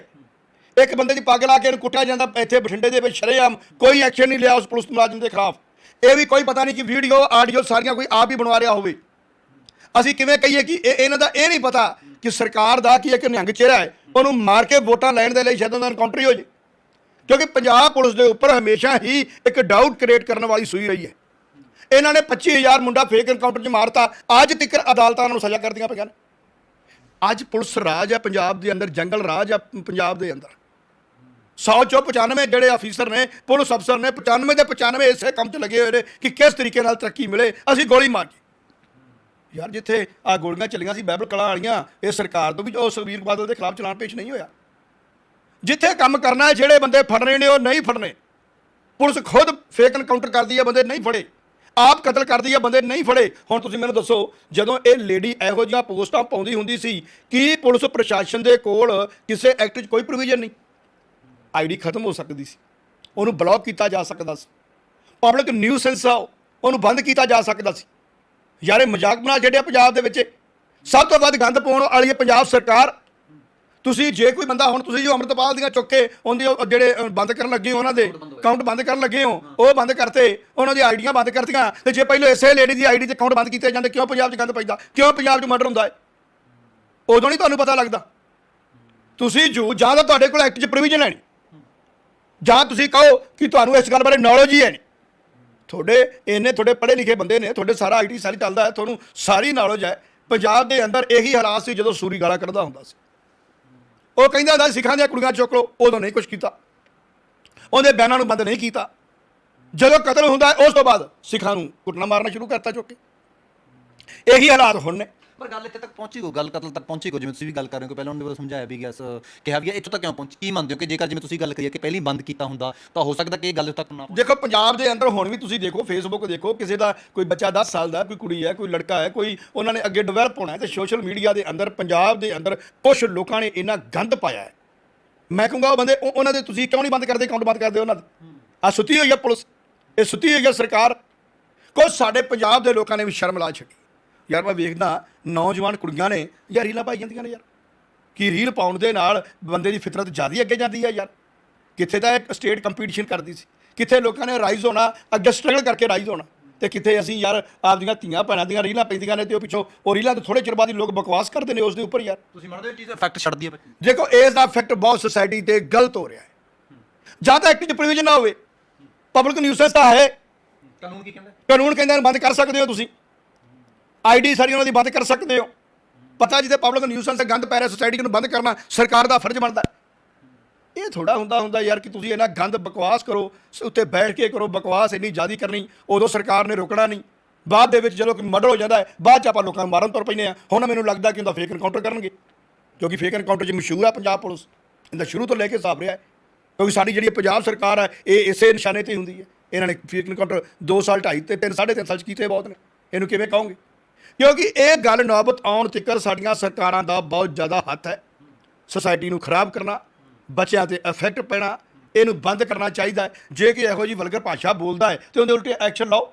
ਇੱਕ ਬੰਦੇ ਦੀ ਪੱਗ ਲਾ ਕੇ ਇਹਨੂੰ ਕੁੱਟਿਆ ਜਾਂਦਾ, ਇੱਥੇ ਬਠਿੰਡੇ ਦੇ ਵਿੱਚ ਸ਼ਰੇਆਮ ਕੋਈ ਐਕਸ਼ਨ ਨਹੀਂ ਲਿਆ ਉਸ ਪੁਲਿਸ ਮੁਲਾਜ਼ਮ ਦੇ ਖਿਲਾਫ। ਇਹ ਵੀ ਕੋਈ ਪਤਾ ਨਹੀਂ ਕਿ ਵੀਡੀਓ ਆਡੀਓ ਸਾਰੀਆਂ ਕੋਈ ਆਪ ਹੀ ਬਣਵਾ ਰਿਹਾ ਹੋਵੇ। ਅਸੀਂ ਕਿਵੇਂ ਕਹੀਏ ਕਿ ਇਹ ਇਹਨਾਂ ਦਾ ਇਹ ਨਹੀਂ ਪਤਾ ਕਿ ਸਰਕਾਰ ਦਾ ਕੀ ਇੱਕ ਨਿਹੰਗ ਚਿਹਰਾ ਹੈ, ਉਹਨੂੰ ਮਾਰ ਕੇ ਵੋਟਾਂ ਲੈਣ ਦੇ ਲਈ ਸ਼ਾਇਦ ਉਹਨਾਂ ਐਨਕਾਊਂਟਰ ਹੀ ਹੋ ਜੇ। ਕਿਉਂਕਿ ਪੰਜਾਬ ਪੁਲਿਸ ਦੇ ਉੱਪਰ ਹਮੇਸ਼ਾ ਹੀ ਇੱਕ ਡਾਊਟ ਕ੍ਰੀਏਟ ਕਰਨ ਵਾਲੀ ਸੂਈ ਰਹੀ ਹੈ। ਇਹਨਾਂ ਨੇ 25000 ਮੁੰਡਾ ਫੇਕ ਐਨਕਾਊਂਟਰ 'ਚ ਮਾਰਤਾ। ਅੱਜ ਤੱਕ ਅਦਾਲਤਾਂ ਨੂੰ ਸਜ਼ਾ ਕਰਦੀਆਂ ਪਈਆਂ ਨੇ। ਅੱਜ ਪੁਲਿਸ ਰਾਜ ਹੈ, ਪੰਜਾਬ ਦੇ ਅੰਦਰ, ਜੰਗਲ ਰਾਜ ਹੈ, ਪੰਜਾਬ ਦੇ ਅੰਦਰ। 100 ਚੋਂ 95 ਜਿਹੜੇ ਅਫੀਸਰ ਨੇ, ਪੁਲਿਸ ਅਫਸਰ ਨੇ 95 ਦੇ 95 ਇਸੇ ਕੰਮ 'ਚ ਲੱਗੇ ਹੋਏ ਨੇ ਕਿ ਕਿਸ ਤਰੀਕੇ ਨਾਲ ਤਰੱਕੀ ਮਿਲੇ। ਅਸੀਂ ਗੋਲੀ ਮਾਰ ਕੇ ਯਾਰ, ਜਿੱਥੇ ਆ ਗੋਲੀਆਂ ਚੱਲੀਆਂ ਸੀ ਬਾਈਬਲ ਕਲਾਂ ਵਾਲੀਆਂ, ਇਹ ਸਰਕਾਰ ਤੋਂ ਵੀ ਉਹ ਸੁਖਬੀਰ ਬਾਦਲ ਦੇ ਖਿਲਾਫ ਚਲਾਨ ਪੇਸ਼ ਨਹੀਂ ਹੋਇਆ। ਜਿੱਥੇ ਕੰਮ ਕਰਨਾ ਹੈ, ਜਿਹੜੇ ਬੰਦੇ ਫੜਨੇ ਨੇ, ਉਹ ਨਹੀਂ ਫੜਨੇ। ਪੁਲਿਸ ਖੁਦ ਫੇਕ ਐਨਕਾਊਂਟਰ ਕਰਦੀ ਹੈ, ਬੰਦੇ ਨਹੀਂ ਫੜੇ। ਆਪ ਕਤਲ ਕਰਦੀ ਹੈ, ਬੰਦੇ ਨਹੀਂ ਫੜੇ। ਹੁਣ ਤੁਸੀਂ ਮੈਨੂੰ ਦੱਸੋ, ਜਦੋਂ ਇਹ ਲੇਡੀ ਇਹੋ ਜਿਹੀਆਂ ਪੋਸਟਾਂ ਪਾਉਂਦੀ ਹੁੰਦੀ ਸੀ, ਕੀ ਪੁਲਿਸ ਪ੍ਰਸ਼ਾਸਨ ਦੇ ਕੋਲ ਕਿਸੇ ਐਕਟ 'ਚ ਕੋਈ ਪ੍ਰੋਵੀਜ਼ਨ ਨਹੀਂ? ਆਈਡੀ ਖਤਮ ਹੋ ਸਕਦੀ ਸੀ। ਉਹਨੂੰ ਬਲੌਕ ਕੀਤਾ ਜਾ ਸਕਦਾ ਸੀ। ਪਬਲਿਕ ਨਿਊਸੈਂਸ ਆ ਉਹ, ਉਹਨੂੰ ਬੰਦ ਕੀਤਾ ਜਾ ਸਕਦਾ ਸੀ। ਯਾਰ ਮਜ਼ਾਕ ਬਣਾ ਛੱਡਿਆ ਪੰਜਾਬ ਦੇ ਵਿੱਚ। ਸਭ ਤੋਂ ਵੱਧ ਗੰਦ ਪਾਉਣ ਵਾਲੀ ਹੈ ਪੰਜਾਬ ਸਰਕਾਰ। ਤੁਸੀਂ ਜੇ ਕੋਈ ਬੰਦਾ ਹੁਣ ਤੁਸੀਂ ਜੋ ਅੰਮ੍ਰਿਤਪਾਲ ਦੀਆਂ ਚੁੱਕ ਕੇ ਉਹਦੇ ਉਹ ਜਿਹੜੇ ਬੰਦ ਕਰਨ ਲੱਗੇ ਹੋ ਉਹਨਾਂ ਦੇ ਅਕਾਊਂਟ ਬੰਦ ਕਰਨ ਲੱਗੇ ਹੋ ਉਹ ਬੰਦ ਕਰਤੇ ਉਹਨਾਂ ਦੀ ਆਈਡੀਆਂ ਬੰਦ ਕਰਤੀਆਂ। ਤੇ ਜੇ ਪਹਿਲਾਂ ਇਸੇ ਲੇਡੀ ਦੀ ਆਈਡੀ ਤੇ ਅਕਾਊਂਟ ਬੰਦ ਕੀਤੇ ਜਾਂਦੇ ਕਿਉਂ ਪੰਜਾਬ 'ਚ ਗੰਦ ਪੈਂਦਾ ਕਿਉਂ ਪੰਜਾਬ 'ਚ ਮਰਡਰ ਹੁੰਦਾ ਹੈ? ਉਦੋਂ ਨਹੀਂ ਤੁਹਾਨੂੰ ਪਤਾ ਲੱਗਦਾ। ਤੁਸੀਂ ਜੋ ਜਾਂ ਤਾਂ ਤੁਹਾਡੇ ਕੋਲ ਐਕਟ 'ਚ ਪ੍ਰੋਵੀਜ਼ਨ ਹੈ ਜਾਂ ਤੁਸੀਂ ਕਹੋ ਕਿ ਤੁਹਾਨੂੰ ਇਸ ਗੱਲ ਬਾਰੇ ਨੌਲੇਜ ਹੀ ਹੈ ਨਹੀਂ। ਤੁਹਾਡੇ ਇੰਨੇ ਤੁਹਾਡੇ ਪੜ੍ਹੇ ਲਿਖੇ ਬੰਦੇ ਨੇ, ਤੁਹਾਡੇ ਸਾਰਾ ਆਈਟੀ ਸਾਰੀ ਚੱਲਦਾ ਹੈ, ਤੁਹਾਨੂੰ ਸਾਰੀ ਨੌਲੇਜ ਹੈ। ਪੰਜਾਬ ਦੇ ਅੰਦਰ ਇਹੀ ਹਾਲਾਤ ਸੀ ਜਦੋਂ ਸੂਰੀ ਗਾਲਾ ਕੱਢਦਾ ਹੁੰਦਾ ਸੀ। ਉਹ ਕਹਿੰਦਾ ਹੁੰਦਾ ਸਿੱਖਾਂ ਦੀਆਂ ਕੁੜੀਆਂ ਚੁੱਕ ਲਓ, ਉਦੋਂ ਨਹੀਂ ਕੁਝ ਕੀਤਾ। ਉਹਦੇ ਬਿਆਨਾਂ ਨੂੰ ਬੰਦ ਨਹੀਂ ਕੀਤਾ। ਜਦੋਂ ਕਤਲ ਹੁੰਦਾ ਉਸ ਤੋਂ ਬਾਅਦ ਸਿੱਖਾਂ ਨੂੰ ਕੁੱਟਣਾ ਮਾਰਨਾ ਸ਼ੁਰੂ ਕਰਤਾ ਚੁੱਕ ਕੇ। ਇਹੀ ਹਾਲਾਤ ਹੁਣ ਨੇ। ਪਰ ਗੱਲ ਇੱਥੇ ਤੱਕ ਪਹੁੰਚੀ ਕੋ ਗੱਲ ਕਤਲ ਤੱਕ ਪਹੁੰਚੀ ਕੋ ਜਿਵੇਂ ਤੁਸੀਂ ਵੀ ਗੱਲ ਕਰ ਰਹੇ ਹੋ ਕਿ ਪਹਿਲਾਂ ਉਹਨੇ ਵੱਲੋਂ ਸਮਝਾਇਆ ਵੀ ਗਿਆ ਕਿਹਾ ਵੀ ਇੱਥੋਂ ਤੱਕ ਕਿਉਂ ਪਹੁੰਚੀ? ਕੀ ਮੰਨਦੇ ਹੋ ਕਿ ਜੇਕਰ ਜਿਵੇਂ ਤੁਸੀਂ ਗੱਲ ਕਰੀਏ ਹੈ ਕਿ ਪਹਿਲਾਂ ਬੰਦ ਕੀਤਾ ਹੁੰਦਾ, ਤਾਂ ਹੋ ਸਕਦਾ ਕਿ ਇਹ ਗੱਲ ਤੱਕ ਨਾ ਦੇਖੋ, ਪੰਜਾਬ ਦੇ ਅੰਦਰ ਹੁਣ ਵੀ ਤੁਸੀਂ ਦੇਖੋ ਫੇਸਬੁੱਕ ਦੇਖੋ, ਕਿਸੇ ਦਾ ਕੋਈ ਬੱਚਾ 10 ਸਾਲ ਦਾ, ਕੋਈ ਕੁੜੀ ਹੈ, ਕੋਈ ਲੜਕਾ ਹੈ, ਕੋਈ ਉਹਨਾਂ ਨੇ ਅੱਗੇ ਡਿਵੈਲਪ ਹੋਣਾ ਹੈ, ਤੇ ਸੋਸ਼ਲ ਮੀਡੀਆ ਦੇ ਅੰਦਰ, ਪੰਜਾਬ ਦੇ ਅੰਦਰ ਕੁਝ ਲੋਕਾਂ ਨੇ ਇੰਨਾ ਗੰਦ ਪਾਇਆ ਹੈ। ਮੈਂ ਕਹੂੰਗਾ ਉਹ ਬੰਦੇ, ਉਹ- ਉਹਨਾਂ ਦੇ ਤੁਸੀਂ ਕਿਉਂ ਨਹੀਂ ਬੰਦ ਕਰਦੇ ਅਕਾਊਂਟ ਬੰਦ ਕਰਦੇ ਉਹਨਾਂ ਦੇ? ਆ ਸੁੱਤੀ ਹੋਈ ਹੈ ਪੁਲਿਸ, ਇਹ ਸੁੱਤੀ ਹੋਈ ਹੈ ਸਰਕਾਰ। ਕੁਝ ਸਾਡੇ ਪੰਜਾਬ ਦੇ ਲੋਕਾਂ ਨੇ ਵੀ ਸ਼ਰਮ ਲਾ ਛੱਡੀ। ਯਾਰ ਮੈਂ ਵੇਖਦਾ ਨੌਜਵਾਨ ਕੁੜੀਆਂ ਨੇ ਯਾਰ ਰੀਲਾਂ ਪਾਈ ਜਾਂਦੀਆਂ ਨੇ ਯਾਰ। ਕਿ ਰੀਲ ਪਾਉਣ ਦੇ ਨਾਲ ਬੰਦੇ ਦੀ ਫਿਤਰਤ ਜ਼ਿਆਦਾ ਅੱਗੇ ਜਾਂਦੀ ਹੈ ਯਾਰ। ਕਿੱਥੇ ਤਾਂ ਇੱਕ ਸਟੇਟ ਕੰਪੀਟੀਸ਼ਨ ਕਰਦੀ ਸੀ। ਕਿੱਥੇ ਲੋਕਾਂ ਨੇ ਰਾਈਜ਼ ਹੋਣਾ ਅੱਗੇ ਸਟਰਗਲ ਕਰਕੇ ਰਾਈਜ਼ ਹੋਣਾ। ਤੇ ਕਿੱਥੇ ਅਸੀਂ ਯਾਰ ਆਪਦੀਆਂ ਧੀਆਂ ਭੈਣਾਂ ਦੀਆਂ ਰੀਲਾਂ ਪੈਂਦੀਆਂ ਨੇ ਤੇ ਉਹ ਪਿੱਛੋਂ ਉਹ ਰੀਲਾਂ ਤੋਂ ਥੋੜੇ ਚਿਰ ਬਾਅਦ ਹੀ ਲੋਕ ਬਕਵਾਸ ਕਰਦੇ ਨੇ ਉਸ ਦੇ ਉੱਪਰ ਯਾਰ। ਤੁਸੀਂ ਮੰਨਦੇ ਹੋ ਇਹ ਚੀਜ਼ ਇਫੈਕਟ ਛੱਡਦੀ ਹੈ ਬੱਚੇ ਦੇਖੋ ਇਸ ਦਾ ਇਫੈਕਟ ਬਹੁਤ ਸੋਸਾਇਟੀ ਤੇ ਗਲਤ ਹੋ ਰਿਹਾ ਹੈ। ਜਾਂ ਤਾਂ ਐਕਟ 'ਚ ਪ੍ਰੋਵੀਜ਼ਨ ਨਾ ਹੋਵੇ। ਪਬਲਿਕ ਨਿਊਸੈਂਸ ਤਾਂ ਹੈ। ਕਾਨੂੰਨ ਕੀ ਕਹਿੰਦਾ? ਕਾਨੂੰਨ ਕਹਿੰਦਾ ਬੰਦ ਕਰ ਸਕਦੇ ਹੋ ਤੁਸੀਂ। ਆਈਡੀ ਸਾਰੀ ਉਹਨਾਂ ਦੀ ਬੰਦ ਕਰ ਸਕਦੇ ਹੋ। ਪਤਾ ਜਿੱਥੇ ਪਬਲਿਕ ਨਿਊਸੈਂਸ ਤੇ ਗੰਦ ਪੈ ਰਿਹਾ ਸੋਸਾਇਟੀ ਨੂੰ ਬੰਦ ਕਰਨਾ, ਸਰਕਾਰ ਦਾ ਫਰਜ਼ ਬਣਦਾ। ਇਹ ਥੋੜਾ ਹੁੰਦਾ ਹੁੰਦਾ ਯਾਰ ਕਿ ਤੁਸੀਂ ਇਹਨਾਂ ਗੰਦ ਬਕਵਾਸ ਕਰੋ, ਸ- ਉੱਤੇ ਬੈਠ ਕੇ ਕਰੋ, ਬਕਵਾਸ ਇੰਨੀ ਜ਼ਿਆਦੀ ਕਰਨੀ, ਉਦੋਂ ਸਰਕਾਰ ਨੇ ਰੋਕਣਾ ਨਹੀਂ। ਬਾਅਦ ਦੇ ਵਿੱਚ ਜਦੋਂ ਕੋਈ ਮਰਡਰ ਹੋ ਜਾਂਦਾ ਹੈ, ਬਾਅਦ ਚ ਆਪਾਂ ਲੋਕਾਂ ਨੂੰ ਮਾਰਨ ਤੁਰ ਪੈਂਦੇ ਆ ਹੁਣ ਮੈਨੂੰ ਲੱਗਦਾ ਕਿ ਉਹਦਾ ਫੇਕ ਐਨਕਾਊਂਟਰ ਕਰਨਗੇ, ਕਿਉਂਕਿ ਫੇਕ ਐਨਕਾਊਂਟਰ 'ਚ ਮਸ਼ਹੂਰ ਆ ਪੰਜਾਬ ਪੁਲਿਸ। ਇਹਦਾ ਸ਼ੁਰੂ ਤੋਂ ਲੈ ਕੇ ਸਾਫ਼ ਰਿਹਾ ਹੈ, ਕਿਉਂਕਿ ਸਾਡੀ ਜਿਹੜੀ ਪੰਜਾਬ ਸਰਕਾਰ ਹੈ, ਇਹ ਇਸੇ ਨਿਸ਼ਾਨੇ ਤੇ ਹੀ ਹੁੰਦੀ ਹੈ। ਇਹਨਾਂ ਨੇ ਫੇਕ ਐਨਕਾਊਂਟਰ 2 ਸਾਲ 2.5 ਤੇ 3 3.5 ਸਾਲ ਚ ਕੀਤੇ ਬਹੁਤ ਨੇ। ਇਹਨੂੰ ਕਿਵੇਂ ਕਹੋਗੇ? ਕਿਉਂਕਿ ਇਹ ਗੱਲ ਨੌਬਤ ਆਉਣ ਤੱਕ ਸਾਡੀਆਂ ਸਰਕਾਰਾਂ ਦਾ ਬਹੁਤ ਜ਼ਿਆਦਾ ਹੱਥ ਹੈ। ਸੋਸਾਇਟੀ ਨੂੰ ਖਰਾਬ ਕਰਨਾ ਬੱਚਿਆਂ ਤੇ ਇਫੈਕਟ ਪੈਣਾ ਇਹਨੂੰ ਬੰਦ ਕਰਨਾ ਚਾਹੀਦਾ ਜੇ ਕਿ ਇਹੋ ਜੀ ਵਲਗਰ ਭਾਸ਼ਾ ਬੋਲਦਾ ਹੈ ਤੇ ਉਹਦੇ ਉਲਟੇ ਐਕਸ਼ਨ ਲਓ।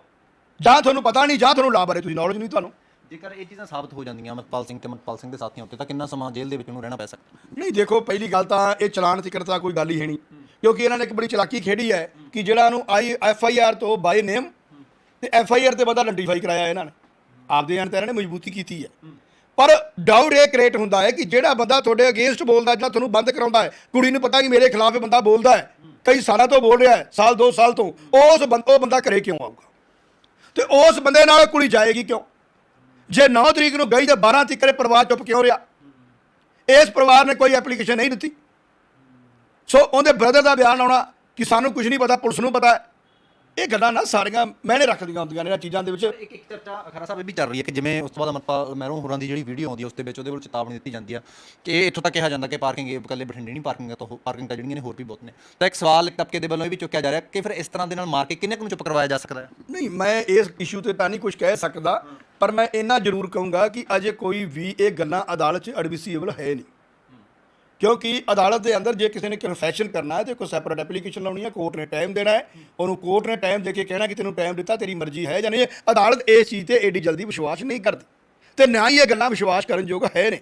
ਜਾਂ ਤੁਹਾਨੂੰ ਪਤਾ ਨਹੀਂ ਜਾਂ ਤੁਹਾਨੂੰ ਲਾ ਬਾਰੇ ਤੁਸੀਂ ਨੌਲੇਜ ਨਹੀਂ ਤੁਹਾਨੂੰ। ਜੇਕਰ ਇਹ ਚੀਜ਼ਾਂ ਸਾਬਤ ਹੋ ਜਾਂਦੀਆਂ ਅਮਰਪਾਲ ਸਿੰਘ ਤੇ ਅਮਰਪਾਲ ਸਿੰਘ ਦੇ ਸਾਥੀਆਂ ਉੱਤੇ ਤਾਂ ਕਿੰਨਾ ਸਮਾਂ ਜੇਲ੍ਹ ਦੇ ਵਿੱਚ ਉਹਨੂੰ ਰਹਿਣਾ ਪੈ ਸਕਦਾ? ਨਹੀਂ ਦੇਖੋ ਪਹਿਲੀ ਗੱਲ ਤਾਂ ਇਹ ਚਲਾਨ ਤਿਕਰਤਾ ਕੋਈ ਗੱਲ ਹੀ ਹੈ ਨਹੀਂ। ਕਿਉਂਕਿ ਇਹਨਾਂ ਨੇ ਇੱਕ ਬੜੀ ਚਲਾਕੀ ਖੇਡੀ ਹੈ ਕਿ ਜਿਹੜਾ ਨੂੰ ਆਈ ਐਫ ਆਈ ਆਰ ਤੋਂ ਬਾਈ ਨੇਮ ਤੇ ਐਫ ਆਈ ਆਰ ਤੇ ਬੰਦਾ ਆਇਡੈਂਟੀਫਾਈ ਕਰਾਇਆ ਇਹਨਾਂ ਨੇ। ਆਪਦੇ ਜਾਣ ਤੇ ਇਹਨਾਂ ਨੇ ਮਜ਼ਬੂਤੀ ਕੀਤੀ ਹੈ। ਪਰ ਡਾਊਟ ਇਹ ਕ੍ਰੀਏਟ ਹੁੰਦਾ ਹੈ ਕਿ ਜਿਹੜਾ ਬੰਦਾ ਤੁਹਾਡੇ ਅਗੇਂਸਟ ਬੋਲਦਾ ਜਿਹੜਾ ਤੁਹਾਨੂੰ ਬੰਦ ਕਰਾਉਂਦਾ ਹੈ, ਕੁੜੀ ਨੂੰ ਪਤਾ ਕਿ ਮੇਰੇ ਖਿਲਾਫ ਇਹ ਬੰਦਾ ਬੋਲਦਾ ਹੈ, ਕਈ ਸਾਲਾਂ ਤੋਂ ਬੋਲ ਰਿਹਾ ਹੈ, ਸਾਲ, ਦੋ ਸਾਲ ਤੋਂ, ਉਸ ਬੰਦ ਉਹ ਬੰਦਾ ਘਰੇ ਕਿਉਂ ਆਊਗਾ? ਤੇ ਉਸ ਬੰਦੇ ਨਾਲ ਕੁੜੀ ਜਾਏਗੀ ਕਿਉਂ? ਜੇ 9 ਤਰੀਕ ਨੂੰ ਗਈ ਤਾਂ 12 ਤਰੀਕ ਦੇ ਪਰਿਵਾਰ ਚੁੱਪ ਕਿਉਂ ਰਿਹਾ? ਇਸ ਪਰਿਵਾਰ ਨੇ ਕੋਈ ਐਪਲੀਕੇਸ਼ਨ ਨਹੀਂ ਦਿੱਤੀ। ਸੋ ਉਹਦੇ ਬ੍ਰਦਰ ਦਾ ਬਿਆਨ ਆਉਣਾ ਕਿ ਸਾਨੂੰ ਕੁਝ ਨਹੀਂ ਪਤਾ, ਪੁਲਿਸ ਨੂੰ ਪਤਾ ਹੈ। ਇਹ ਗੱਲਾਂ ਨਾ ਸਾਰੀਆਂ ਮੈਨੇ ਰੱਖਦੀਆਂ ਹੁੰਦੀਆਂ ਨੇ ਇਹਨਾਂ ਚੀਜ਼ਾਂ ਦੇ ਵਿੱਚ। ਇੱਕ ਇੱਕ ਚਰਚਾ ਖਰਾ ਸਾਹਿਬ ਇਹ ਵੀ ਚੱਲ ਰਹੀ ਹੈ ਕਿ ਜਿਵੇਂ ਉਸ ਤੋਂ ਬਾਅਦ ਅਮਰਪਾਲ ਮਹਿਰੋਂ ਹੋਰਾਂ ਦੀ ਜਿਹੜੀ ਵੀਡੀਓ ਆਉਂਦੀ ਹੈ ਉਸ ਦੇ ਵਿੱਚ ਉਹਦੇ ਵੱਲ ਚੇਤਾਵਨੀ ਦਿੱਤੀ ਜਾਂਦੀ ਆ ਕਿ ਇਹ ਇੱਥੋਂ ਤੱਕ ਕਿਹਾ ਜਾਂਦਾ ਕਿ ਪਾਰਕਿੰਗ ਇਹ ਇਕੱਲੇ ਬਠਿੰਡੇ ਨਹੀਂ ਪਾਰਕਿੰਗ ਤਾਂ ਪਾਰਕਿੰਗ ਤਾਂ ਜਿਹੜੀਆਂ ਨੇ ਹੋਰ ਵੀ ਬਹੁਤ ਨੇ। ਤਾਂ ਇੱਕ ਸਵਾਲ ਇੱਕ ਤਬਕੇ ਦੇ ਵੱਲੋਂ ਇਹ ਵੀ ਚੁੱਕਿਆ ਜਾ ਰਿਹਾ ਕਿ ਫਿਰ ਇਸ ਤਰ੍ਹਾਂ ਦੇ ਨਾਲ ਮਾਰ ਕੇ ਕਿੰਨੇ ਕੁ ਨੂੰ ਚੁੱਪ ਕਰਵਾਇਆ ਜਾ ਸਕਦਾ ਹੈ? ਨਹੀਂ ਮੈਂ ਇਸ ਇਸ਼ੂ ਤੇ ਤਾਂ ਨਹੀਂ ਕੁਝ ਕਹਿ ਸਕਦਾ ਪਰ ਮੈਂ ਇੰਨਾ ਜ਼ਰੂਰ ਕਹੂੰਗਾ ਕਿ ਅਜੇ ਕੋਈ ਵੀ ਇਹ ਗੱਲਾਂ ਅਦਾਲਤ 'ਚ ਐਡਮਿਸੀਬਲ ਹੈ ਨਹੀਂ। ਕਿਉਂਕਿ ਅਦਾਲਤ ਦੇ ਅੰਦਰ ਜੇ ਕਿਸੇ ਨੇ ਕਨਫੈਸ਼ਨ ਕਰਨਾ ਹੈ ਤੇ ਕੋਈ ਸੈਪਰੇਟ ਐਪਲੀਕੇਸ਼ਨ ਲਾਉਣੀ ਹੈ ਕੋਰਟ ਨੇ ਟਾਈਮ ਦੇਣਾ ਹੈ, ਉਹਨੂੰ ਕੋਰਟ ਨੇ ਟਾਈਮ ਦੇ ਕੇ ਕਹਿਣਾ ਕਿ ਤੈਨੂੰ ਟਾਈਮ ਦਿੱਤਾ, ਤੇਰੀ ਮਰਜ਼ੀ ਹੈ ਜਾਂ ਨਹੀਂ ਅਦਾਲਤ ਇਸ ਚੀਜ਼ ਤੇ ਏਡੀ ਜਲਦੀ ਵਿਸ਼ਵਾਸ ਨਹੀਂ ਕਰਦੀ। ਤੇ ਨਾ ਹੀ ਇਹ ਗੱਲਾਂ ਵਿਸ਼ਵਾਸ ਕਰਨ ਯੋਗ ਹੈ ਨੇ।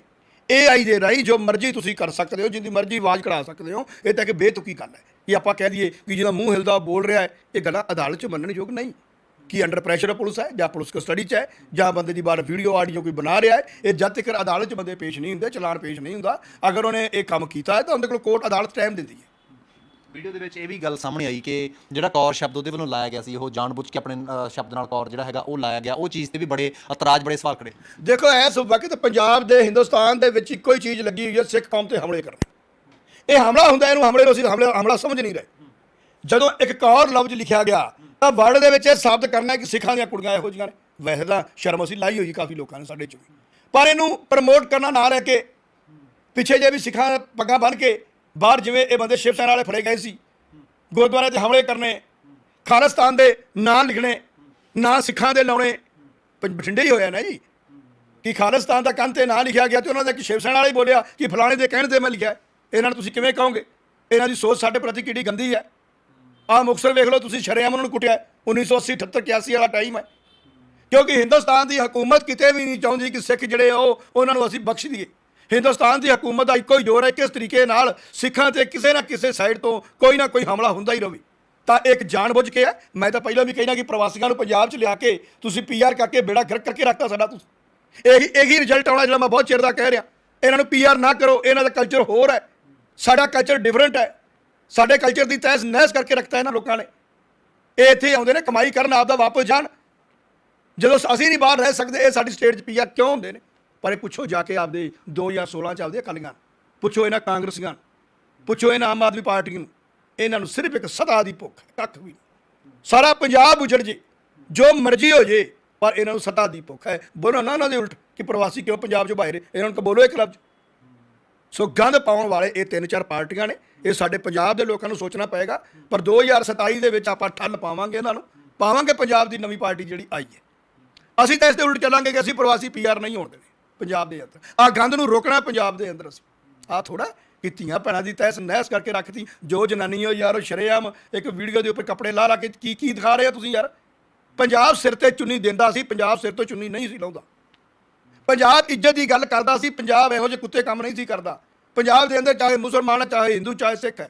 AI ਦੇ ਰਾਹੀਂ ਜੋ ਮਰਜ਼ੀ ਤੁਸੀਂ ਕਰ ਸਕਦੇ ਹੋ, ਜਿੰਦੀ ਮਰਜ਼ੀ ਆਵਾਜ਼ ਕਢਾ ਸਕਦੇ ਹੋ, ਇਹ ਤਾਂ ਕਿ ਬੇਤੁਕੀ ਗੱਲ ਹੈ। ਕਿ ਆਪਾਂ ਕਹਿ ਲਈਏ ਕਿ ਜਿਹਦਾ ਮੂੰਹ ਹਿਲਦਾ, ਉਹ ਬੋਲ ਰਿਹਾ ਹੈ, ਇਹ ਗੱਲਾਂ ਅਦਾਲਤ 'ਚ ਮੰਨਣ ਯੋਗ ਨਹੀਂ। ਕਿ ਅੰਡਰ ਪ੍ਰੈਸ਼ਰ ਪੁਲਿਸ ਹੈ ਜਾਂ ਪੁਲਿਸ ਕਸਟਡੀ 'ਚ ਹੈ ਜਾਂ ਬੰਦੇ ਦੀ ਬਾਹਰ ਵੀਡੀਓ ਆਡੀਓ ਕੋਈ ਬਣਾ ਰਿਹਾ ਹੈ ਇਹ ਜਦ ਤੱਕ ਅਦਾਲਤ 'ਚ ਬੰਦੇ ਪੇਸ਼ ਨਹੀਂ ਹੁੰਦੇ ਚਲਾਨ ਪੇਸ਼ ਨਹੀਂ ਹੁੰਦਾ ਅਗਰ ਉਹਨੇ ਇਹ ਕੰਮ ਕੀਤਾ ਹੈ ਤਾਂ ਉਹਦੇ ਕੋਲ ਕੋਰਟ ਅਦਾਲਤ ਟਾਈਮ ਦਿੰਦੀ ਹੈ। ਵੀਡੀਓ ਦੇ ਵਿੱਚ ਇਹ ਵੀ ਗੱਲ ਸਾਹਮਣੇ ਆਈ ਕਿ ਜਿਹੜਾ ਕੌਰ ਸ਼ਬਦ ਉਹਦੇ ਵੱਲੋਂ ਲਾਇਆ ਗਿਆ ਸੀ ਉਹ ਜਾਣਬੁੱਝ ਕੇ ਆਪਣੇ ਸ਼ਬਦ ਨਾਲ ਕੌਰ ਜਿਹੜਾ ਹੈਗਾ ਉਹ ਲਾਇਆ ਗਿਆ ਉਹ ਚੀਜ਼ ਤੇ ਵੀ ਬੜੇ ਇਤਰਾਜ਼ ਬੜੇ ਸਵਾਲ ਖੜੇ। ਦੇਖੋ ਇਸ ਵਕਤ ਪੰਜਾਬ ਦੇ ਹਿੰਦੁਸਤਾਨ ਦੇ ਵਿੱਚ ਇੱਕੋ ਹੀ ਚੀਜ਼ ਲੱਗੀ ਹੋਈ ਹੈ ਸਿੱਖ ਕੌਮ ਤੇ ਹਮਲੇ ਕਰਨੇ ਇਹ ਹਮਲਾ ਹੁੰਦਾ ਇਹਨੂੰ ਹਮਲੇ ਨੂੰ ਅਸੀਂ ਹਮਲੇ ਹਮਲਾ ਸਮਝ ਨਹੀਂ ਰਹੇ। ਜਦੋਂ ਇੱਕ ਕੌਰ ਲਫ਼ਜ਼ ਲਿਖਿਆ ਗਿਆ ਤਾਂ ਵਰਡ ਦੇ ਵਿੱਚ ਇਹ ਸਾਬਤ ਕਰਨਾ ਕਿ ਸਿੱਖਾਂ ਦੀਆਂ ਕੁੜੀਆਂ ਇਹੋ ਜਿਹੀਆਂ ਨੇ। ਵੈਸੇ ਤਾਂ ਸ਼ਰਮ ਅਸੀਂ ਲਾਈ ਹੋਈ ਕਾਫੀ ਲੋਕਾਂ ਨੇ ਸਾਡੇ 'ਚੋਂ। ਵੀ ਪਰ ਇਹਨੂੰ ਪ੍ਰਮੋਟ ਕਰਨਾ ਨਾ ਰਹਿ ਕੇ ਪਿੱਛੇ ਜੇ ਵੀ ਸਿੱਖਾਂ ਪੱਗਾਂ ਬੰਨ ਕੇ ਬਾਹਰ ਜਿਵੇਂ ਇਹ ਬੰਦੇ ਸ਼ਿਵ ਸੈਨਾ ਵਾਲੇ ਫੜੇ ਗਏ ਸੀ, ਗੁਰਦੁਆਰੇ ਤੇ ਹਮਲੇ ਕਰਨੇ, ਖਾਲਿਸਤਾਨ ਦੇ ਨਾਂ ਲਿਖਣੇ, ਨਾਂ ਸਿੱਖਾਂ ਦੇ ਲਾਉਣੇ ਬਠਿੰਡੇ ਹੀ ਹੋਇਆ ਨਾ ਜੀ। ਕਿ ਖਾਲਿਸਤਾਨ ਦਾ ਕੰਨ ਤੇ ਨਾਂ ਲਿਖਿਆ ਗਿਆ ਤੇ ਉਹਨਾਂ ਦਾ ਇੱਕ ਸ਼ਿਵ ਸੈਨਾ ਵਾਲਾ ਹੀ ਬੋਲਿਆ ਕਿ ਫਲਾਣੇ ਦੇ ਕਹਿਣ ਤੇ ਮੈਂ ਲਿਖਿਆ। ਇਹਨਾਂ ਨੂੰ ਤੁਸੀਂ ਕਿਵੇਂ ਕਹੋਗੇ? ਇਹਨਾਂ ਦੀ ਸੋਚ ਸਾਡੇ ਪ੍ਰਤੀ ਕਿਹੜੀ ਗੰਦੀ ਹੈ। ਆਹ ਮੁਕਤਸਰ ਵੇਖ ਲਓ, ਤੁਸੀਂ ਸ਼ਰੇਆਮ ਉਹਨਾਂ ਨੂੰ ਕੁੱਟਿਆ ਹੈ। 1980 78 81 ਵਾਲਾ ਟਾਈਮ ਹੈ। ਕਿਉਂਕਿ ਹਿੰਦੁਸਤਾਨ ਦੀ ਹਕੂਮਤ ਕਿਤੇ ਵੀ ਨਹੀਂ ਚਾਹੁੰਦੀ ਕਿ ਸਿੱਖ ਜਿਹੜੇ ਆ, ਉਹ ਉਹਨਾਂ ਨੂੰ ਅਸੀਂ ਬਖਸ਼ ਦਈਏ। ਹਿੰਦੁਸਤਾਨ ਦੀ ਹਕੂਮਤ ਦਾ ਇੱਕੋ ਹੀ ਜ਼ੋਰ ਹੈ ਕਿ ਇਸ ਤਰੀਕੇ ਨਾਲ ਸਿੱਖਾਂ ਤੇ ਕਿਸੇ ਨਾ ਕਿਸੇ ਸਾਈਡ ਤੋਂ ਕੋਈ ਨਾ ਕੋਈ ਹਮਲਾ ਹੁੰਦਾ ਹੀ ਰਹੇ ਤਾਂ ਇੱਕ ਜਾਣਬੁੱਝ ਕੇ ਹੈ, ਮੈਂ ਤਾਂ ਪਹਿਲਾਂ ਵੀ ਕਹਿਣਾ ਕਿ ਪ੍ਰਵਾਸੀਆਂ ਨੂੰ ਪੰਜਾਬ 'ਚ ਲਿਆ ਕੇ ਤੁਸੀਂ ਪੀਆਰ ਕਰਕੇ ਬੇੜਾ ਗਰਕ ਕਰਕੇ ਰੱਖਤਾ ਸਾਡਾ ਤੁਸੀਂ। ਇਹੀ ਇਹੀ ਰਿਜ਼ਲਟ ਆਉਣਾ ਜਿਹੜਾ ਮੈਂ ਬਹੁਤ ਚਿਰ ਦਾ ਕਹਿ ਰਿਹਾ। ਇਹਨਾਂ ਨੂੰ ਪੀਆਰ ਨਾ ਕਰੋ, ਇਹਨਾਂ ਦਾ ਕਲਚਰ ਹੋਰ ਹੈ। ਸਾਡਾ ਕਲਚਰ ਡਿਫਰੈਂਟ ਹੈ। ਸਾਡੇ ਕਲਚਰ ਦੀ ਤਹਿਸ ਨਹਿਸ ਕਰਕੇ ਰੱਖਤਾ ਇਹਨਾਂ ਲੋਕਾਂ ਨੇ। ਇਹ ਇੱਥੇ ਆਉਂਦੇ ਨੇ, ਕਮਾਈ ਕਰਨ ਆਪਦਾ ਵਾਪਸ ਜਾਣ। ਜਦੋਂ ਅਸੀਂ ਨਹੀਂ ਬਾਹਰ ਰਹਿ ਸਕਦੇ, ਇਹ ਸਾਡੀ ਸਟੇਟ 'ਚ ਪੀਆਰ ਕਿਉਂ ਹੁੰਦੇ ਨੇ? ਪਰ ਇਹ ਪੁੱਛੋ ਜਾ ਕੇ ਆਪਦੇ 2016 ਚ ਆਪਦੇ ਅਕਾਲੀਆਂ ਪੁੱਛੋ ਇਹਨਾਂ ਕਾਂਗਰਸੀਆਂ ਨੂੰ। ਪੁੱਛੋ ਇਹਨਾਂ ਆਮ ਆਦਮੀ ਪਾਰਟੀ ਨੂੰ। ਇਹਨਾਂ ਨੂੰ ਸਿਰਫ ਇੱਕ ਸਦਾ ਦੀ ਭੁੱਖ ਹੈ ਕੱਖ ਵੀ ਸਾਰਾ ਪੰਜਾਬ ਉਜੜ ਜੇ। ਜੋ ਮਰਜ਼ੀ ਹੋ ਜੇ, ਪਰ ਇਹਨਾਂ ਨੂੰ ਸਤਾ ਦੀ ਭੁੱਖ ਹੈ। ਬੋਲੋ ਨਾ ਉਹਨਾਂ ਦੇ ਉਲਟ ਕਿ ਪ੍ਰਵਾਸੀ ਕਿਉਂ ਪੰਜਾਬ 'ਚੋਂ ਬਾਹਰ ਇਹਨਾਂ ਨੂੰ ਤਾਂ ਬੋਲੋ ਇੱਕ ਲਫ਼ਜ਼। ਸੋ ਗੰਦ ਪਾਉਣ ਵਾਲੇ ਇਹ ਤਿੰਨ ਚਾਰ ਪਾਰਟੀਆਂ ਨੇ। ਇਹ ਸਾਡੇ ਪੰਜਾਬ ਦੇ ਲੋਕਾਂ ਨੂੰ ਸੋਚਣਾ ਪਏਗਾ। ਪਰ 2027 ਦੇ ਵਿੱਚ ਆਪਾਂ ਠੱਲ ਪਾਵਾਂਗੇ ਇਹਨਾਂ ਨੂੰ। ਪਾਵਾਂਗੇ ਪੰਜਾਬ ਦੀ ਨਵੀਂ ਪਾਰਟੀ ਜਿਹੜੀ ਆਈ ਹੈ। ਅਸੀਂ ਤਾਂ ਇਸ ਦੇ ਉਲਟ ਚੱਲਾਂਗੇ ਕਿ ਅਸੀਂ ਪ੍ਰਵਾਸੀ ਪੀਆਰ ਨਹੀਂ ਹੋਣ ਦੇਣੇ ਪੰਜਾਬ ਦੇ ਅੰਦਰ। ਆ ਗੰਦ ਨੂੰ ਰੋਕਣਾ ਪੰਜਾਬ ਦੇ ਅੰਦਰ ਅਸੀਂ। ਆ ਥੋੜਾ ਕਿ ਧੀਆਂ ਭੈਣਾਂ ਦੀ ਤੈਸ ਨਹਿਸ ਕਰਕੇ ਰੱਖਤੀ। ਜੋ ਜਨਾਨੀ ਹੋ ਯਾਰ, ਉਹ ਸ਼ਰੇਆਮ ਇੱਕ ਵੀਡੀਓ ਦੇ ਉੱਪਰ ਕੱਪੜੇ ਲਾ ਲਾ ਕੇ ਕੀ ਕੀ ਦਿਖਾ ਰਹੇ ਹੋ ਤੁਸੀਂ ਯਾਰ? ਪੰਜਾਬ ਸਿਰ ਤੇ ਚੁੰਨੀ ਦਿੰਦਾ ਸੀ, ਪੰਜਾਬ ਸਿਰ ਤੋਂ ਚੁੰਨੀ ਨਹੀਂ ਸੀ ਲਾਉਂਦਾ। ਪੰਜਾਬ ਇੱਜ਼ਤ ਦੀ ਗੱਲ ਕਰਦਾ ਸੀ ਪੰਜਾਬ ਇਹੋ ਜਿਹੇ ਕੁੱਤੇ ਕੰਮ ਨਹੀਂ ਸੀ ਕਰਦਾ। ਪੰਜਾਬ ਦੇ ਅੰਦਰ ਚਾਹੇ ਮੁਸਲਮਾਨ ਹੈ ਚਾਹੇ ਹਿੰਦੂ ਚਾਹੇ ਸਿੱਖ ਹੈ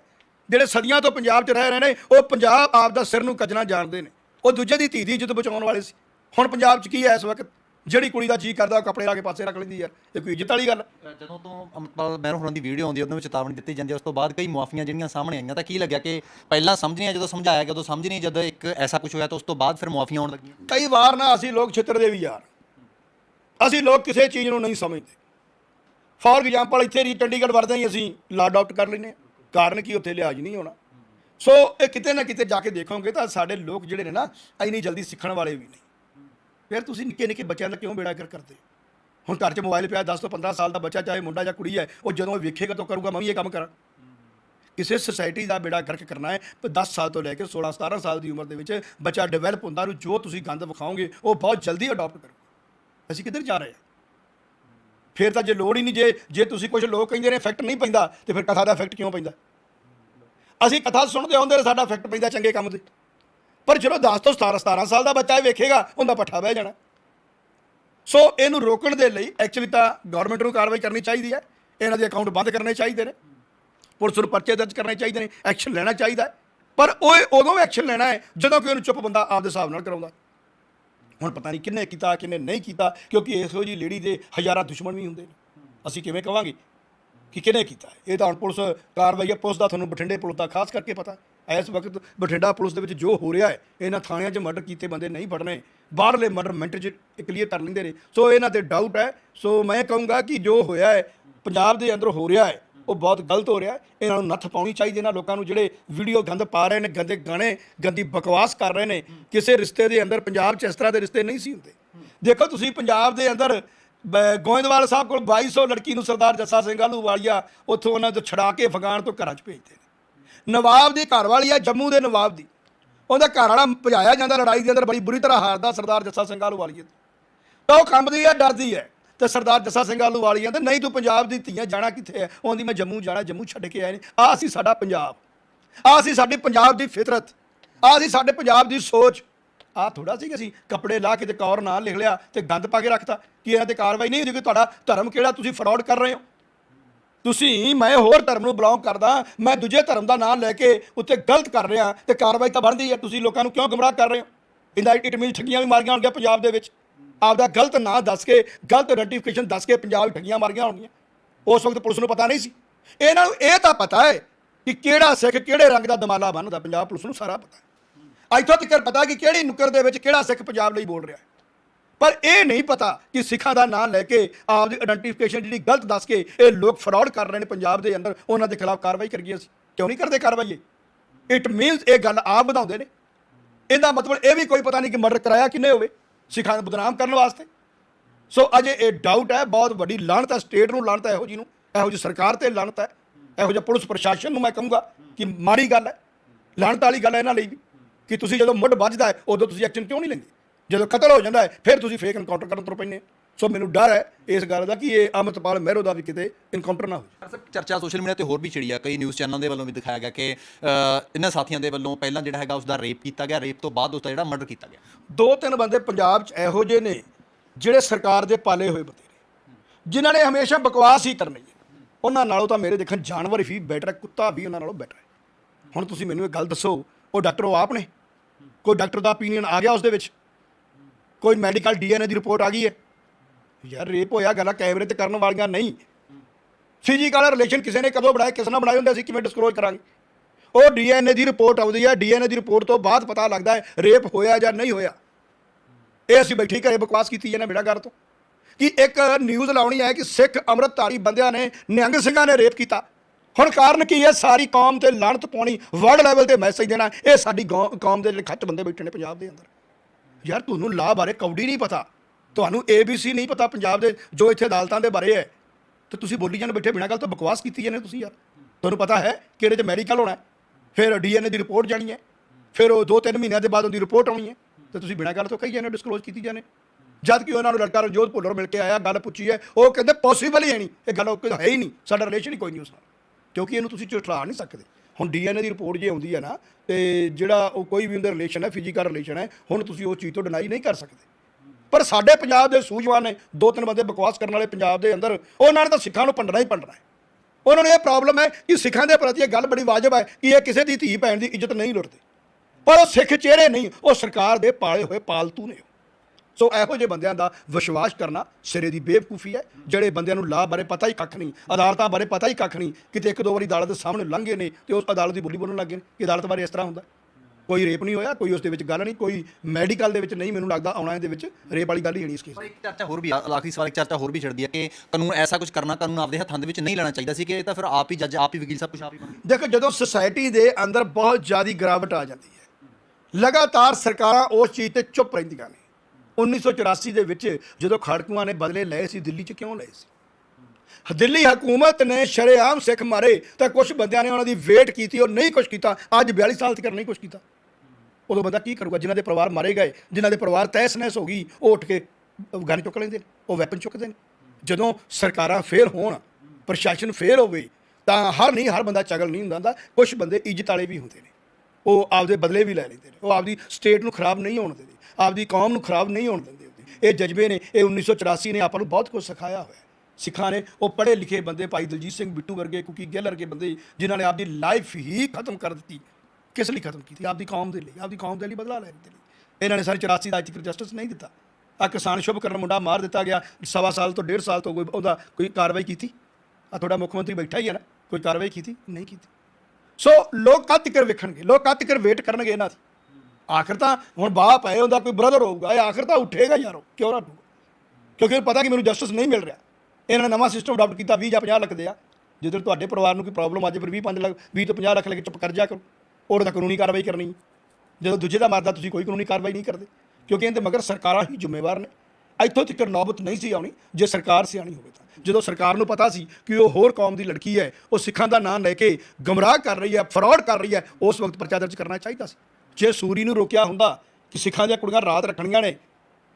ਜਿਹੜੇ ਸਦੀਆਂ ਤੋਂ ਪੰਜਾਬ 'ਚ ਰਹਿ ਰਹੇ ਨੇ ਉਹ ਪੰਜਾਬ ਆਪ ਦਾ ਸਿਰ ਨੂੰ ਕੱਜਣਾ ਜਾਣਦੇ ਨੇ। ਉਹ ਦੂਜੇ ਦੀ ਧੀ ਦੀ ਇੱਜ਼ਤ ਬਚਾਉਣ ਵਾਲੇ ਸੀ। ਹੁਣ ਪੰਜਾਬ 'ਚ ਕੀ ਹੈ ਇਸ ਵਕਤ? ਜਿਹੜੀ ਕੁੜੀ ਦਾ ਜੀ ਕਰਦਾ ਉਹ ਕੱਪੜੇ ਲਾ ਕੇ ਪਾਸੇ ਰੱਖ ਲੈਂਦੀ ਯਾਰ ਇਹ ਕੋਈ ਇੱਜ਼ਤ ਵਾਲੀ ਗੱਲ? ਜਦੋਂ ਤੋਂ ਅਮਰਪਾਲ ਮਹਿਰੋਂ ਹੋਰਾਂ ਦੀ ਵੀਡੀਓ ਆਉਂਦੀ ਉਹਦੇ ਵਿੱਚ ਚੇਤਾਵਨੀ ਦਿੱਤੀ ਜਾਂਦੀ ਹੈ ਉਸ ਤੋਂ ਬਾਅਦ ਕਈ ਮੁਆਫੀਆਂ ਜਿਹੜੀਆਂ ਸਾਹਮਣੇ ਆਈਆਂ ਤਾਂ ਕੀ ਲੱਗਿਆ ਕਿ ਪਹਿਲਾਂ ਸਮਝ ਨਹੀਂ ਜਦੋਂ ਸਮਝਾਇਆ ਗਿਆ ਉਦੋਂ ਸਮਝ ਨਹੀਂ ਜਦੋਂ ਇੱਕ ਐਸਾ ਕੁਝ ਹੋਇਆ ਤਾਂ ਉਸ ਤੋਂ ਬਾਅਦ ਫਿਰ ਮੁਆਫੀਆਂ ਆਉਣ ਲੱਗੀਆਂ? ਕਈ ਵਾਰ ਨਾ ਅਸੀਂ ਲੋਕ ਛਿੱਤਰ ਦੇ ਵੀ ਯਾਰ। ਅਸੀਂ ਲੋਕ ਕਿਸੇ ਚੀਜ਼ ਨੂੰ ਨਹੀਂ ਸਮਝਦੇ। ਫੋਰ ਐਗਜ਼ਾਮਪਲ, ਇੱਥੇ ਦੀ ਚੰਡੀਗੜ੍ਹ ਵਰਦੇ ਹੀ ਅਸੀਂ ਲਾ ਅਡਾਪਟ ਕਰ ਲੈਨੇ ਕਾਰਨ ਕੀ? ਉੱਥੇ ਲਿਹਾਜ਼ ਨਹੀਂ ਹੋਣਾ। ਸੋ ਇਹ ਕਿਤੇ ਨਾ ਕਿਤੇ ਜਾ ਕੇ ਦੇਖੋਗੇ ਤਾਂ ਸਾਡੇ ਲੋਕ ਜਿਹੜੇ ਨੇ ਨਾ, ਇੰਨੀ ਜਲਦੀ ਸਿੱਖਣ ਵਾਲੇ ਵੀ ਨਹੀਂ। ਫਿਰ ਤੁਸੀਂ ਨਿੱਕੇ ਨਿੱਕੇ ਬੱਚਿਆਂ ਦਾ ਕਿਉਂ ਬੇੜਾ ਕਰ ਕਰਦੇ ਹੁਣ ਘਰ 'ਚ ਮੋਬਾਈਲ ਪਿਆ 10 ਤੋਂ 15 ਸਾਲ ਦਾ ਬੱਚਾ, ਚਾਹੇ ਮੁੰਡਾ ਜਾਂ ਕੁੜੀ ਹੈ, ਉਹ ਜਦੋਂ ਇਹ ਵੇਖੇਗਾ ਤਾਂ ਕਰੂਗਾ, ਮੈਂ ਵੀ ਇਹ ਕੰਮ ਕਰਾਂ। ਕਿਸੇ ਸੁਸਾਇਟੀ ਦਾ ਬੇੜਾ ਗਰਕ ਕਰਨਾ ਹੈ ਪਰ 10 ਸਾਲ ਤੋਂ ਲੈ ਕੇ 16 17 ਸਾਲ ਦੀ ਉਮਰ ਦੇ ਵਿੱਚ ਬੱਚਾ ਡਿਵੈਲਪ ਹੁੰਦਾ ਨੂੰ ਜੋ ਤੁਸੀਂ ਗੰਦ ਵਿਖਾਓਗੇ, ਉਹ ਬਹੁਤ ਜਲਦੀ ਅਡਾਪਟ ਕਰੂਗਾ ਅਸੀਂ ਕਿੱਧਰ ਜਾ ਰਹੇ ਹਾਂ? ਫਿਰ ਤਾਂ ਜੇ ਲੋੜ ਹੀ ਨਹੀਂ, ਜੇ ਜੇ ਤੁਸੀਂ ਕੁਝ ਲੋਕ ਕਹਿੰਦੇ ਨੇ ਇਫੈਕਟ ਨਹੀਂ ਪੈਂਦਾ, ਤੇ ਫਿਰ ਕਥਾ ਦਾ ਇਫੈਕਟ ਕਿਉਂ ਪੈਂਦਾ? ਅਸੀਂ ਕਥਾ ਸੁਣਦੇ ਆਉਂਦੇ ਨੇ ਸਾਡਾ ਇਫੈਕਟ ਪੈਂਦਾ ਚੰਗੇ ਕੰਮ ਤੇ। ਪਰ ਜਦੋਂ 10 ਤੋਂ 17 17 ਸਾਲ ਦਾ ਬੱਚਾ ਇਹ ਵੇਖੇਗਾ, ਉਹਦਾ ਪੱਠਾ ਬਹਿ ਜਾਣਾ। ਸੋ ਇਹਨੂੰ ਰੋਕਣ ਦੇ ਲਈ ਐਕਚੁਅਲੀ ਤਾਂ ਗਵਰਨਮੈਂਟ ਨੂੰ ਕਾਰਵਾਈ ਕਰਨੀ ਚਾਹੀਦੀ ਹੈ। ਇਹਨਾਂ ਦੇ ਅਕਾਊਂਟ ਬੰਦ ਕਰਨੇ ਚਾਹੀਦੇ ਨੇ। ਪੁਲਿਸ ਨੂੰ ਪਰਚੇ ਦਰਜ ਕਰਨੇ ਚਾਹੀਦੇ ਨੇ ਐਕਸ਼ਨ ਲੈਣਾ ਚਾਹੀਦਾ ਪਰ ਉਹ ਉਦੋਂ ਐਕਸ਼ਨ ਲੈਣਾ ਹੈ, ਜਦੋਂ ਕਿ ਉਹਨੂੰ ਚੁੱਪ ਬੰਦਾ ਆਪਦੇ ਹਿਸਾਬ ਨਾਲ ਕਰਾਉਂਦਾ। ਹੁਣ ਪਤਾ ਨਹੀਂ ਕਿੰਨੇ ਕੀਤਾ ਕਿੰਨੇ ਨਹੀਂ ਕੀਤਾ, ਕਿਉਂਕਿ ਇਹੋ ਜੀ ਲੇਡੀ ਦੇ ਹਜ਼ਾਰਾਂ ਦੁਸ਼ਮਣ ਵੀ ਹੁੰਦੇ ਨੇ। ਅਸੀਂ ਕਿਵੇਂ ਕਵਾਂਗੇ ਕਿ ਕਿਹਨੇ ਕੀਤਾ? ਇਹ ਤਾਂ ਹੁਣ ਪੁਲਿਸ ਕਾਰਵਾਈ ਹੈ, ਪੁਲਿਸ ਦਾ ਤੁਹਾਨੂੰ ਬਠਿੰਡੇ ਪੁਲਿਸ ਦਾ ਖਾਸ ਕਰਕੇ ਪਤਾ। ਇਸ ਵਕਤ ਬਠਿੰਡਾ ਪੁਲਿਸ ਦੇ ਵਿੱਚ ਜੋ ਹੋ ਰਿਹਾ ਹੈ, ਇਹਨਾਂ ਥਾਣਿਆਂ 'ਚ ਮਰਡਰ ਕੀਤੇ ਬੰਦੇ ਨਹੀਂ ਫੜਨੇ। ਬਾਹਰਲੇ ਮਰਡਰ ਮਿੰਟ 'ਚ ਕਲੀਅਰ ਕਰ ਲੈਂਦੇ ਨੇ। ਸੋ ਇਹਨਾਂ ਤੇ ਡਾਊਟ ਹੈ। ਸੋ ਮੈਂ ਕਹੂੰਗਾ ਕਿ ਜੋ ਹੋਇਆ ਹੈ, ਪੰਜਾਬ ਦੇ ਅੰਦਰ ਹੋ ਰਿਹਾ ਹੈ ਉਹ ਬਹੁਤ ਗਲਤ ਹੋ ਰਿਹਾ ਇਹਨਾਂ ਨੂੰ ਨੱਥ ਪਾਉਣੀ ਚਾਹੀਦੀ ਇਹਨਾਂ ਲੋਕਾਂ ਨੂੰ ਜਿਹੜੇ ਵੀਡੀਓ ਗੰਦ ਪਾ ਰਹੇ ਨੇ, ਗੰਦੇ ਗਾਣੇ, ਗੰਦੀ ਬਕਵਾਸ ਕਰ ਰਹੇ ਨੇ, ਕਿਸੇ ਰਿਸ਼ਤੇ ਦੇ ਅੰਦਰ ਪੰਜਾਬ 'ਚ ਇਸ ਤਰ੍ਹਾਂ ਦੇ ਰਿਸ਼ਤੇ ਨਹੀਂ ਸੀ ਹੁੰਦੇ। ਦੇਖੋ ਤੁਸੀਂ ਪੰਜਾਬ ਦੇ ਅੰਦਰ ਗੋਇੰਦਵਾਲ ਸਾਹਿਬ ਕੋਲ 2200 ਲੜਕੀ ਨੂੰ ਸਰਦਾਰ ਜੱਸਾ ਸਿੰਘ ਆਹਲੂਵਾਲੀਆ ਉੱਥੋਂ ਉਹਨਾਂ ਤੋਂ ਛੜਾ ਕੇ ਅਫਗਾਨ ਤੋਂ ਘਰਾਂ 'ਚ ਭੇਜਦੇ ਨੇ। ਨਵਾਬ ਦੀ ਘਰ ਵਾਲੀ ਆ ਜੰਮੂ ਦੇ ਨਵਾਬ ਦੀ। ਉਹਦਾ ਘਰ ਵਾਲਾ ਭਜਾਇਆ ਜਾਂਦਾ, ਲੜਾਈ ਦੇ ਅੰਦਰ ਬੜੀ ਬੁਰੀ ਤਰ੍ਹਾਂ ਹਾਰਦਾ ਸਰਦਾਰ ਜੱਸਾ ਸਿੰਘ ਆਹਲੂਵਾਲੀਆ ਤਾਂ। ਉਹ ਕੰਬਦੀ ਹੈ, ਡਰਦੀ ਹੈ। ਤੇ ਸਰਦਾਰ ਜੱਸਾ ਸਿੰਘ ਆਹਲੂਵਾਲੀਆ ਤੇ ਨਹੀਂ ਤੂੰ ਪੰਜਾਬ ਦੀ ਧੀਆਂ, ਜਾਣਾ ਕਿੱਥੇ ਹੈ? ਉਹਦੀ ਮੈਂ ਜੰਮੂ ਜਾਣਾ, ਜੰਮੂ ਛੱਡ ਕੇ ਆਏ ਨੇ। ਆ ਸੀ ਸਾਡਾ ਪੰਜਾਬ। ਆ ਸੀ ਸਾਡੀ ਪੰਜਾਬ ਦੀ ਫਿਤਰਤ। ਆ ਸੀ ਸਾਡੇ ਪੰਜਾਬ ਦੀ ਸੋਚ। ਆ ਥੋੜਾ ਸੀ ਕਿ ਅਸੀਂ ਕੱਪੜੇ ਲਾ ਕੇ ਤੇ ਕੌਰ ਨਾਂ ਲਿਖ ਲਿਆ ਤੇ ਗੰਦ ਪਾ ਕੇ ਰੱਖਤਾ। ਕਿ ਇਹਨਾਂ ਤੇ ਕਾਰਵਾਈ ਨਹੀਂ ਹੁੰਦੀ ਕਿ ਤੁਹਾਡਾ ਧਰਮ ਕਿਹੜਾ, ਤੁਸੀਂ ਫਰਾਡ ਕਰ ਰਹੇ ਹੋ? ਤੁਸੀਂ, ਮੈਂ ਹੋਰ ਧਰਮ ਨੂੰ ਬਿਲੋਂਗ ਕਰਦਾ, ਮੈਂ ਦੂਜੇ ਧਰਮ ਦਾ ਨਾਮ ਲੈ ਕੇ ਉੱਤੇ ਗਲਤ ਕਰ ਰਿਹਾ ਤੇ ਕਾਰਵਾਈ ਤਾਂ ਬਣਦੀ ਹੈ। ਤੁਸੀਂ ਲੋਕਾਂ ਨੂੰ ਕਿਉਂ ਗੁੰਮਰਾਹ ਕਰ ਰਹੇ ਹੋ? ਇੰਦਾ ਇਟ ਮੀਨ ਠੱਗੀਆਂ ਵੀ ਮਾਰੀਆਂ ਹੋਣਗੀਆਂ ਪੰਜਾਬ ਦੇ ਵਿੱਚ। ਆਪਦਾ ਗਲਤ ਨਾਂ ਦੱਸ ਕੇ, ਗਲਤ ਆਈਡੈਂਟੀਫਿਕੇਸ਼ਨ ਦੱਸ ਕੇ ਪੰਜਾਬ ਠੱਗੀਆਂ ਮਾਰੀਆਂ ਹੋਣਗੀਆਂ। ਉਸ ਵਕਤ ਪੁਲਿਸ ਨੂੰ ਪਤਾ ਨਹੀਂ ਸੀ। ਇਹਨਾਂ ਨੂੰ ਇਹ ਤਾਂ ਪਤਾ ਹੈ ਕਿ ਕਿਹੜਾ ਸਿੱਖ ਕਿਹੜੇ ਰੰਗ ਦਾ ਦਮਾਲਾ ਬੰਨਦਾ ਪੰਜਾਬ ਪੁਲਿਸ ਨੂੰ ਸਾਰਾ ਪਤਾ ਹੈ। ਇੱਥੋਂ ਤੱਕ ਪਤਾ ਕਿ ਕਿਹੜੀ ਨੁੱਕਰ ਦੇ ਵਿੱਚ ਕਿਹੜਾ ਸਿੱਖ ਪੰਜਾਬ ਲਈ ਬੋਲ ਰਿਹਾ ਹੈ। ਪਰ ਇਹ ਨਹੀਂ ਪਤਾ ਕਿ ਸਿੱਖਾਂ ਦਾ ਨਾਮ ਲੈ ਕੇ ਆਪਦੀ ਆਇਡੈਂਟੀਫਿਕੇਸ਼ਨ ਜਿਹੜੀ ਗਲਤ ਦੱਸ ਕੇ ਇਹ ਲੋਕ ਫਰਾਡ ਕਰ ਰਹੇ ਨੇ ਪੰਜਾਬ ਦੇ ਅੰਦਰ, ਉਹਨਾਂ ਦੇ ਖਿਲਾਫ ਕਾਰਵਾਈ ਕਰੀਏ ਅਸੀਂ। ਕਿਉਂ ਨਹੀਂ ਕਰਦੇ ਕਾਰਵਾਈ ਇਟ ਮੀਨਸ ਇਹ ਗੱਲ ਆਪ ਵਧਾਉਂਦੇ ਨੇ। ਇਹਦਾ ਮਤਲਬ ਇਹ ਵੀ ਕੋਈ ਪਤਾ ਨਹੀਂ ਕਿ ਮਰਡਰ ਕਰਾਇਆ ਕਿੰਨੇ ਹੋਵੇ। ਸਿੱਖਾਂ ਨੂੰ ਬਦਨਾਮ ਕਰਨ ਵਾਸਤੇ ਸੋ ਅਜੇ ਇਹ ਡਾਊਟ ਹੈ, ਬਹੁਤ ਵੱਡੀ ਲਾਹਨਤ ਹੈ ਸਟੇਟ ਨੂੰ ਲਾਹਨਤ ਹੈ ਇਹੋ ਜੀ ਨੂੰ, ਇਹੋ ਜੀ ਸਰਕਾਰ ਤੇ ਲਾਹਨਤ ਹੈ, ਇਹੋ ਜਿਹਾ ਪੁਲਿਸ ਪ੍ਰਸ਼ਾਸਨ ਨੂੰ ਮੈਂ ਕਹੂੰਗਾ ਕਿ ਮਾੜੀ ਗੱਲ ਹੈ, ਲਾਹਨਤ ਵਾਲੀ ਗੱਲ ਹੈ ਇਹਨਾਂ ਲਈ ਵੀ, ਕਿ ਤੁਸੀਂ ਜਦੋਂ ਮੁੱਢ ਵੱਜਦਾ ਹੈ, ਉਦੋਂ ਤੁਸੀਂ ਐਕਸ਼ਨ ਕਿਉਂ ਨਹੀਂ ਲੈਂਦੇ ਜਦੋਂ ਕਤਲ ਹੋ ਜਾਂਦਾ ਹੈ, ਫਿਰ ਤੁਸੀਂ ਫੇਕ ਐਨਕਾਊਂਟਰ ਕਰਨ ਤੁਰ ਪੈਂਦੇ ਹੋ। ਸੋ ਮੈਨੂੰ ਡਰ ਹੈ ਇਸ ਗੱਲ ਦਾ ਕਿ ਇਹ ਅਮਰਤਪਾਲ ਮਹਿਰੋ ਦਾ ਵੀ ਕਿਤੇ ਐਨਕਾਊਂਟਰ ਨਾ ਹੋ ਜਾਵੇ। ਸਰ ਚਰਚਾ ਸੋਸ਼ਲ ਮੀਡੀਆ ਤੇ ਹੋਰ ਵੀ ਛਿੜੀ ਆ ਕਈ ਨਿਊਜ਼ ਚੈਨਲਾਂ ਦੇ ਵੱਲੋਂ ਵੀ ਦਿਖਾਇਆ ਗਿਆ ਕਿ ਇਹਨਾਂ ਸਾਥੀਆਂ ਦੇ ਵੱਲੋਂ ਪਹਿਲਾਂ ਜਿਹੜਾ ਹੈਗਾ ਉਸ ਦਾ ਰੇਪ ਕੀਤਾ ਗਿਆ ਰੇਪ ਤੋਂ ਬਾਅਦ ਉਸ ਦਾ ਜਿਹੜਾ ਮਰਡਰ ਕੀਤਾ ਗਿਆ। ਦੋ ਤਿੰਨ ਬੰਦੇ ਪੰਜਾਬ 'ਚ ਇਹੋ ਜਿਹੇ ਨੇ ਜਿਹੜੇ ਸਰਕਾਰ ਦੇ ਪਾਲੇ ਹੋਏ ਬੰਦੇ ਨੇ ਜਿਨ੍ਹਾਂ ਨੇ ਹਮੇਸ਼ਾ ਬਕਵਾਸ ਹੀ ਕਰਨੀ ਹੈ। ਉਹਨਾਂ ਨਾਲੋਂ ਤਾਂ ਮੇਰੇ ਦੇਖਣ ਜਾਨਵਰ ਵੀ ਬੈਟਰ ਹੈ ਕੁੱਤਾ ਵੀ ਉਹਨਾਂ ਨਾਲੋਂ ਬੈਟਰ ਹੈ। ਹੁਣ ਤੁਸੀਂ ਮੈਨੂੰ ਇਹ ਗੱਲ ਦੱਸੋ ਉਹ ਡਾਕਟਰ ਉਹ ਆਪ ਨੇ? ਕੋਈ ਡਾਕਟਰ ਦਾ opinion ਆ ਗਿਆ ਉਸ ਦੇ ਵਿੱਚ? ਕੋਈ ਮੈਡੀਕਲ ਡੀਐਨਏ ਦੀ ਰਿਪੋਰਟ ਆ ਗਈ ਹੈ? ਯਾਰ ਰੇਪ ਹੋਇਆ, ਗੱਲਾਂ ਕੈਮਰੇ ਤੇ ਕਰਨ ਵਾਲੀਆਂ ਨਹੀਂ। ਫਿਜ਼ੀਕਲ ਰਿਲੇਸ਼ਨ ਕਿਸੇ ਨੇ ਕਦੋਂ ਬਣਾਇਆ ਕਿਸ ਨਾਲ ਬਣਾਏ ਹੁੰਦੇ ਅਸੀਂ, ਕਿਵੇਂ ਡਿਸਕਲੋਜ਼ ਕਰਾਂਗੇ? ਉਹ ਡੀਐਨਏ ਦੀ ਰਿਪੋਰਟ ਆਉਂਦੀ ਹੈ ਡੀਐਨਏ ਦੀ ਰਿਪੋਰਟ ਤੋਂ ਬਾਅਦ ਪਤਾ ਲੱਗਦਾ ਹੈ ਰੇਪ ਹੋਇਆ ਜਾਂ ਨਹੀਂ ਹੋਇਆ। ਇਹ ਅਸੀਂ ਬੈਠੀ ਹੀ ਘਰੇ ਬਕਵਾਸ ਕੀਤੀ ਜਾਂਦੇ ਬੇੜਾ ਘਰ ਤੋਂ। ਕਿ ਇੱਕ ਨਿਊਜ਼ ਲਾਉਣੀ ਹੈ ਕਿ ਸਿੱਖ ਅੰਮ੍ਰਿਤਧਾਰੀ ਬੰਦਿਆਂ ਨੇ, ਨਿਹੰਗ ਸਿੰਘਾਂ ਨੇ ਰੇਪ ਕੀਤਾ। ਹੁਣ ਕਾਰਨ ਕੀ ਹੈ? ਸਾਰੀ ਕੌਮ ਤੇ ਲਾਹਨਤ ਪਾਉਣੀ ਵਰਲਡ ਲੈਵਲ ਤੇ ਮੈਸੇਜ ਦੇਣਾ, ਇਹ ਸਾਡੀ ਗੌ- ਕੌਮ ਦੇ ਜਿਹੜੇ ਖੱਟ ਬੰਦੇ ਬੈਠੇ ਨੇ ਪੰਜਾਬ ਦੇ ਅੰਦਰ। ਯਾਰ ਤੁਹਾਨੂੰ ਲਾਅ ਬਾਰੇ ਕੌਡੀ ਨਹੀਂ ਪਤਾ। ਤੁਹਾਨੂੰ ABC ਨਹੀਂ ਪਤਾ ਪੰਜਾਬ ਦੇ ਜੋ ਇੱਥੇ ਅਦਾਲਤਾਂ ਦੇ ਬਾਰੇ ਹੈ। ਤੇ ਤੁਸੀਂ ਬੋਲੀ ਜਾਂਦੇ ਬੈਠੇ ਬਿਨਾਂ ਗੱਲ ਤੋਂ ਬਕਵਾਸ ਕੀਤੀ ਜਾਂਦੇ ਤੁਸੀਂ ਯਾਰ। ਤੁਹਾਨੂੰ ਪਤਾ ਹੈ ਕਿ ਇਹਦੇ 'ਚ ਮੈਡੀਕਲ ਹੋਣਾ ਹੈ, ਫਿਰ ਡੀਐਨਏ ਦੀ ਰਿਪੋਰਟ ਜਾਣੀ ਹੈ, ਫਿਰ ਉਹ 2-3 ਮਹੀਨਿਆਂ ਦੇ ਬਾਅਦ ਉਹਦੀ ਰਿਪੋਰਟ ਆਉਣੀ ਹੈ, ਤੇ ਤੁਸੀਂ ਬਿਨਾਂ ਗੱਲ ਤੋਂ ਕਹੀ ਜਾਂਦੇ ਡਿਸਕਲੋਜ਼ ਕੀਤੀ ਜਾਂਦੇ ਜਦ ਕਿ ਉਹਨਾਂ ਨੂੰ ਲੜਕਾ ਰਣਜੋਤ ਭੁੱਲਰ ਮਿਲ ਕੇ ਆਇਆ, ਗੱਲ ਪੁੱਛੀ ਹੈ, ਉਹ ਕਹਿੰਦੇ ਪੋਸੀਬਲ ਹੀ ਹੈ ਨਹੀਂ, ਇਹ ਗੱਲ ਉਹ ਹੈ ਹੀ ਨਹੀਂ, ਸਾਡਾ ਰਿਲੇਸ਼ਨ ਹੀ ਕੋਈ ਨਹੀਂ ਉਸ ਨਾਲ। ਕਿਉਂਕਿ ਇਹਨੂੰ ਤੁਸੀਂ ਝੁਠਲਾ ਨਹੀਂ ਸਕਦੇ। ਹੁਣ ਡੀਐਨਏ ਦੀ ਰਿਪੋਰਟ ਜੇ ਆਉਂਦੀ ਹੈ ਨਾ, ਤੇ ਜਿਹੜਾ ਉਹ ਕੋਈ ਵੀ ਉਹਦਾ ਰਿਲੇਸ਼ਨ ਹੈ ਫਿਜ਼ੀਕਲ ਰਿਲੇਸ਼ਨ ਹੈ, ਹੁਣ ਤੁਸੀਂ ਉਹ ਚੀਜ਼ ਤੋਂ ਡਿਨਾਈ ਨਹੀਂ ਕਰ ਸਕਦੇ। ਪਰ ਸਾਡੇ ਪੰਜਾਬ ਦੇ ਸੂਝਵਾਨ ਨੇ, ਦੋ ਤਿੰਨ ਬੰਦੇ ਬਕਵਾਸ ਕਰਨ ਵਾਲੇ ਪੰਜਾਬ ਦੇ ਅੰਦਰ ਉਹਨਾਂ ਨੇ ਤਾਂ ਸਿੱਖਾਂ ਨੂੰ ਪੰਡਣਾ ਹੀ ਪੰਡਣਾ ਹੈ। ਉਹਨਾਂ ਨੂੰ ਇਹ ਪ੍ਰੋਬਲਮ ਹੈ ਕਿ ਸਿੱਖਾਂ ਦੇ ਪ੍ਰਤੀ ਇਹ ਗੱਲ ਬੜੀ ਵਾਜਬ ਹੈ ਕਿ ਇਹ ਕਿਸੇ ਦੀ ਧੀ ਭੈਣ ਦੀ ਇੱਜ਼ਤ ਨਹੀਂ ਲੁੱਟਦੇ। ਪਰ ਉਹ ਸਿੱਖ ਚਿਹਰੇ ਨਹੀਂ, ਉਹ ਸਰਕਾਰ ਦੇ ਪਾਲੇ ਹੋਏ ਪਾਲਤੂ ਨੇ। ਸੋ ਇਹੋ ਜਿਹੇ ਬੰਦਿਆਂ ਦਾ ਵਿਸ਼ਵਾਸ ਕਰਨਾ ਸਿਰੇ ਦੀ ਬੇਵਕੂਫੀ ਹੈ, ਜਿਹੜੇ ਬੰਦਿਆਂ ਨੂੰ ਲਾਭ ਬਾਰੇ ਪਤਾ ਹੀ ਕੱਖ ਨਹੀਂ, ਅਦਾਲਤਾਂ ਬਾਰੇ ਪਤਾ ਹੀ ਕੱਖ ਨਹੀਂ, ਕਿਤੇ ਇੱਕ ਦੋ ਵਾਰੀ ਅਦਾਲਤ ਦੇ ਸਾਹਮਣੇ ਲੰਘੇ ਨੇ ਤੇ ਉਸ ਅਦਾਲਤ ਦੀ ਬੋਲੀ ਬੋਲਣ ਲੱਗੇ ਨੇ। ਕਿ ਅਦਾਲਤ ਬਾਰੇ ਇਸ ਤਰ੍ਹਾਂ ਹੁੰਦਾ। ਕੋਈ ਰੇਪ ਨਹੀਂ ਹੋਇਆ ਕੋਈ ਉਸ ਦੇ ਵਿੱਚ ਗੱਲ ਨਹੀਂ ਕੋਈ ਮੈਡੀਕਲ ਦੇ ਵਿੱਚ ਨਹੀਂ ਮੈਨੂੰ ਲੱਗਦਾ ਆਉਣਾ ਇਹਦੇ ਵਿੱਚ ਰੇਪ ਵਾਲੀ ਗੱਲ ਹੀ ਨਹੀਂ ਇਸ ਕੇਸ ਪਰ ਇੱਕ ਚਰਚਾ ਹੋਰ ਵੀ ਆ ਆਖਰੀ ਸਵਾਲ ਇੱਕ ਚਰਚਾ ਹੋਰ ਵੀ ਛਿੜਦੀ ਹੈ ਕਿ ਕਾਨੂੰਨ ਐਸਾ ਕੁਝ ਕਰਨਾ ਕਾਨੂੰਨ ਆਪਦੇ ਹੱਥਾਂ ਦੇ ਵਿੱਚ ਨਹੀਂ ਲੈਣਾ ਚਾਹੀਦਾ ਸੀ ਕਿ ਇਹ ਤਾਂ ਫਿਰ ਆਪ ਹੀ ਜੱਜ ਆਪ ਹੀ ਵਕੀਲ ਸਭ ਕੁਝ ਆਪ ਹੀ ਦੇਖੋ ਜਦੋਂ ਸੁਸਾਇਟੀ ਦੇ ਅੰਦਰ ਬਹੁਤ ਜ਼ਿਆਦੀ ਗਿਰਾਵਟ ਆ ਜਾਂਦੀ ਹੈ ਲਗਾਤਾਰ ਸਰਕਾਰਾਂ ਉਸ ਚੀਜ਼ ਤੇ ਚੁੱਪ ਰਹਿੰਦੀਆਂ ਨੇ। 1984 ਦੇ ਵਿੱਚ ਜਦੋਂ ਖੜਕੂਆਂ ਨੇ ਬਦਲੇ ਲਏ ਸੀ ਦਿੱਲੀ 'ਚ ਕਿਉਂ ਲਏ ਸੀ? ਦਿੱਲੀ ਹਕੂਮਤ ਨੇ ਸ਼ਰੇਆਮ ਸਿੱਖ ਮਾਰੇ ਤਾਂ ਕੁਝ ਬੰਦਿਆਂ ਨੇ ਉਹਨਾਂ ਦੀ ਵੇਟ ਕੀਤੀ ਉਹ ਨਹੀਂ ਕੁਝ ਕੀਤਾ ਅੱਜ 42 ਸਾਲ ਤੱਕ ਨਹੀਂ ਕੁਝ ਕੀਤਾ। ਉਦੋਂ ਬੰਦਾ ਕੀ ਕਰੂਗਾ? ਜਿਨ੍ਹਾਂ ਦੇ ਪਰਿਵਾਰ ਮਾਰੇ ਗਏ, ਜਿਨ੍ਹਾਂ ਦੇ ਪਰਿਵਾਰ ਤਹਿਸ ਨਹਿਸ ਹੋ ਗਈ, ਉਹ ਉੱਠ ਕੇ ਗਨ ਚੁੱਕ ਲੈਂਦੇ ਨੇ, ਉਹ ਵੈਪਨ ਚੁੱਕਦੇ ਨੇ। ਜਦੋਂ ਸਰਕਾਰਾਂ ਫੇਲ ਹੋਣ, ਪ੍ਰਸ਼ਾਸਨ ਫੇਲ ਹੋਵੇ, ਤਾਂ ਹਰ ਨਹੀਂ, ਹਰ ਬੰਦਾ ਚਗਲ ਨਹੀਂ ਹੁੰਦਾ ਹੁੰਦਾ ਕੁਝ ਬੰਦੇ ਇੱਜ਼ਤ ਵਾਲੇ ਵੀ ਹੁੰਦੇ ਨੇ। ਉਹ ਆਪਦੇ ਬਦਲੇ ਵੀ ਲੈ ਲੈਂਦੇ ਨੇ, ਉਹ ਆਪਦੀ ਸਟੇਟ ਨੂੰ ਖਰਾਬ ਨਹੀਂ ਹੋਣ ਦਿੰਦੇ, ਆਪਦੀ ਕੌਮ ਨੂੰ ਖਰਾਬ ਨਹੀਂ ਹੋਣ ਦਿੰਦੇ ਇਹ ਜਜ਼ਬੇ ਨੇ, ਇਹ 1984 ਨੇ ਆਪਾਂ ਨੂੰ ਬਹੁਤ ਕੁਝ ਸਿਖਾਇਆ ਹੋਇਆ। ਸਿੱਖਾਂ ਨੇ ਉਹ ਪੜ੍ਹੇ ਲਿਖੇ ਬੰਦੇ, ਭਾਈ ਦਲਜੀਤ ਸਿੰਘ ਬਿੱਟੂ ਵਰਗੇ, ਕੁਕੀ ਗਿੱਲ ਵਰਗੇ ਬੰਦੇ, ਜਿਨ੍ਹਾਂ ਨੇ ਆਪਦੀ ਲਾਈਫ ਹੀ ਖਤਮ ਕਰ ਦਿੱਤੀ। ਕਿਸ ਲਈ ਖਤਮ ਕੀਤੀ? ਆਪਦੀ ਕੌਮ ਦੇ ਲਈ, ਆਪਦੀ ਕੌਮ ਦੇ ਲਈ ਬਦਲਾ ਲੈਣ ਦੇ ਲਈ ਇਹਨਾਂ ਨੇ ਸਾਰੇ 84 ਦਾ ਅੱਜ ਤੱਕ ਜਸਟਿਸ ਨਹੀਂ ਦਿੱਤਾ। ਆ ਕਿਸਾਨ ਸ਼ੁਭ ਕਰਨ ਮੁੰਡਾ ਮਾਰ ਦਿੱਤਾ ਗਿਆ। ਸਵਾ ਸਾਲ ਤੋਂ ਡੇਢ ਸਾਲ ਤੋਂ ਕੋਈ ਉਹਦਾ ਕੋਈ ਕਾਰਵਾਈ ਕੀਤੀ? ਆ ਤੁਹਾਡਾ ਮੁੱਖ ਮੰਤਰੀ ਬੈਠਾ ਹੀ ਹੈ ਨਾ, ਕੋਈ ਕਾਰਵਾਈ ਕੀਤੀ? ਨਹੀਂ ਕੀਤੀ। ਸੋ ਲੋਕ ਕਦ ਤੱਕ ਵੇਖਣਗੇ, ਲੋਕ ਕਦ ਤੱਕ ਵੇਟ ਕਰਨਗੇ ਇਹਨਾਂ ਦੀ। ਆਖਰ ਤਾਂ ਹੁਣ ਬਾਪ ਹੈ ਉਹਦਾ ਕੋਈ ਬ੍ਰਦਰ ਹੋਊਗਾ, ਇਹ ਆਖਰ ਤਾਂ ਉੱਠੇਗਾ ਯਾਰੋ, ਕਿਉਂ ਨਾ ਉੱਠੂਗਾ? ਕਿਉਂਕਿ ਇਹਨੂੰ ਪਤਾ ਕਿ ਮੈਨੂੰ ਜਸਟਿਸ ਨਹੀਂ ਮਿਲ ਰਿਹਾ। ਇਹਨਾਂ ਨੇ ਨਵਾਂ ਸਿਸਟਮ ਅਡਾਪਟ ਕੀਤਾ 20 ਜਾਂ 50 ਲੱਖ ਦੇ ਆ। ਜਿੱਧਰ ਤੁਹਾਡੇ ਪਰਿਵਾਰ ਨੂੰ ਕੋਈ ਪ੍ਰੋਬਲਮ ਅੱਜ ਫਿਰ 20 5 ਲੱਖ 20 ਤੋਂ 50 ਲੱਖ ਲੈ ਕੇ ਚੁੱਪ ਕਰ ਜਾ ਕਰੋ। ਉਹ ਤਾਂ ਕਾਨੂੰਨੀ ਕਾਰਵਾਈ ਕਰਨੀ। ਜਦੋਂ ਦੂਜੇ ਦਾ ਮਰਦਾ ਤੁਸੀਂ ਕੋਈ ਕਾਨੂੰਨੀ ਕਾਰਵਾਈ ਨਹੀਂ ਕਰਦੇ। ਕਿਉਂਕਿ ਇਹਦੇ ਮਗਰ ਸਰਕਾਰਾਂ ਹੀ ਜ਼ਿੰਮੇਵਾਰ ਨੇ। ਇੱਥੋਂ ਤੱਕ ਨੌਬਤ ਨਹੀਂ ਸੀ ਆਉਣੀ, ਜੇ ਸਰਕਾਰ ਸਿਆਣੀ ਹੋਵੇ ਤਾਂ। ਜਦੋਂ ਸਰਕਾਰ ਨੂੰ ਪਤਾ ਸੀ ਕਿ ਉਹ ਹੋਰ ਕੌਮ ਦੀ ਲੜਕੀ ਹੈ, ਉਹ ਸਿੱਖਾਂ ਦਾ ਨਾਂ ਲੈ ਕੇ ਗਮਰਾਹ ਕਰ ਰਹੀ ਹੈ, ਫਰਾਡ ਕਰ ਰਹੀ ਹੈ, ਉਸ ਵਕਤ ਪਰਚਾ ਦਰਜ ਕਰਨਾ ਚਾਹੀਦਾ ਸੀ। ਜੇ ਸੂਰੀ ਨੂੰ ਰੋਕਿਆ ਹੁੰਦਾ ਕਿ ਸਿੱਖਾਂ ਦੀਆਂ ਕੁੜੀਆਂ ਰਾਤ ਰੱਖਣੀਆਂ ਨੇ,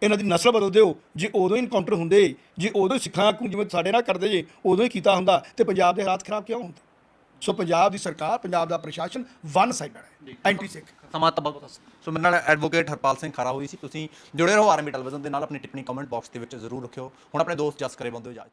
ਇਹਨਾਂ ਦੀ ਨਸਲ ਬਦਲ ਦਿਓ। ਜੇ ਉਦੋਂ ਹੀ ਇਨਕਾਊਂਟਰ ਹੁੰਦੇ, ਜੇ ਉਦੋਂ ਹੀ ਸਿੱਖਾਂ ਨੂੰ ਜਿਵੇਂ ਸਾਡੇ ਨਾਲ ਕਰਦੇ ਜੇ, ਉਦੋਂ ਹੀ ਕੀਤਾ ਹੁੰਦਾ ਤੇ ਪੰਜਾਬ ਦੇ ਹਾਲਾਤ ਖਰਾਬ ਕਿਉਂ ਹੁੰਦੇ? ਸੋ ਪੰਜਾਬ ਦੀ ਸਰਕਾਰ ਪੰਜਾਬ ਦਾ ਪ੍ਰਸ਼ਾਸਨ ਵਨ ਸਾਈਡਡ ਹੈ ਐਂਟੀ ਸਿੱਖ ਸਮਾਂ ਤਾਂ ਬਹੁਤ ਸੋ ਮੇਰੇ ਨਾਲ ਐਡਵੋਕੇਟ ਹਰਪਾਲ ਸਿੰਘ ਖਰਾ ਹੋਈ ਸੀ। ਤੁਸੀਂ ਜੁੜੇ ਰਹੋ ਆਰਮੀ ਟੈਲੀਵਿਜ਼ਨ ਦੇ ਨਾਲ। ਆਪਣੀ ਟਿੱਪਣੀ ਕਮੈਂਟ ਬਾਕਸ ਦੇ ਵਿੱਚ ਜ਼ਰੂਰ ਰੱਖਿਓ। ਹੁਣ ਆਪਣੇ ਦੋਸਤ ਜਸ ਕਰੇ ਬੰਦੇ ਇਜਾਜ਼ਤ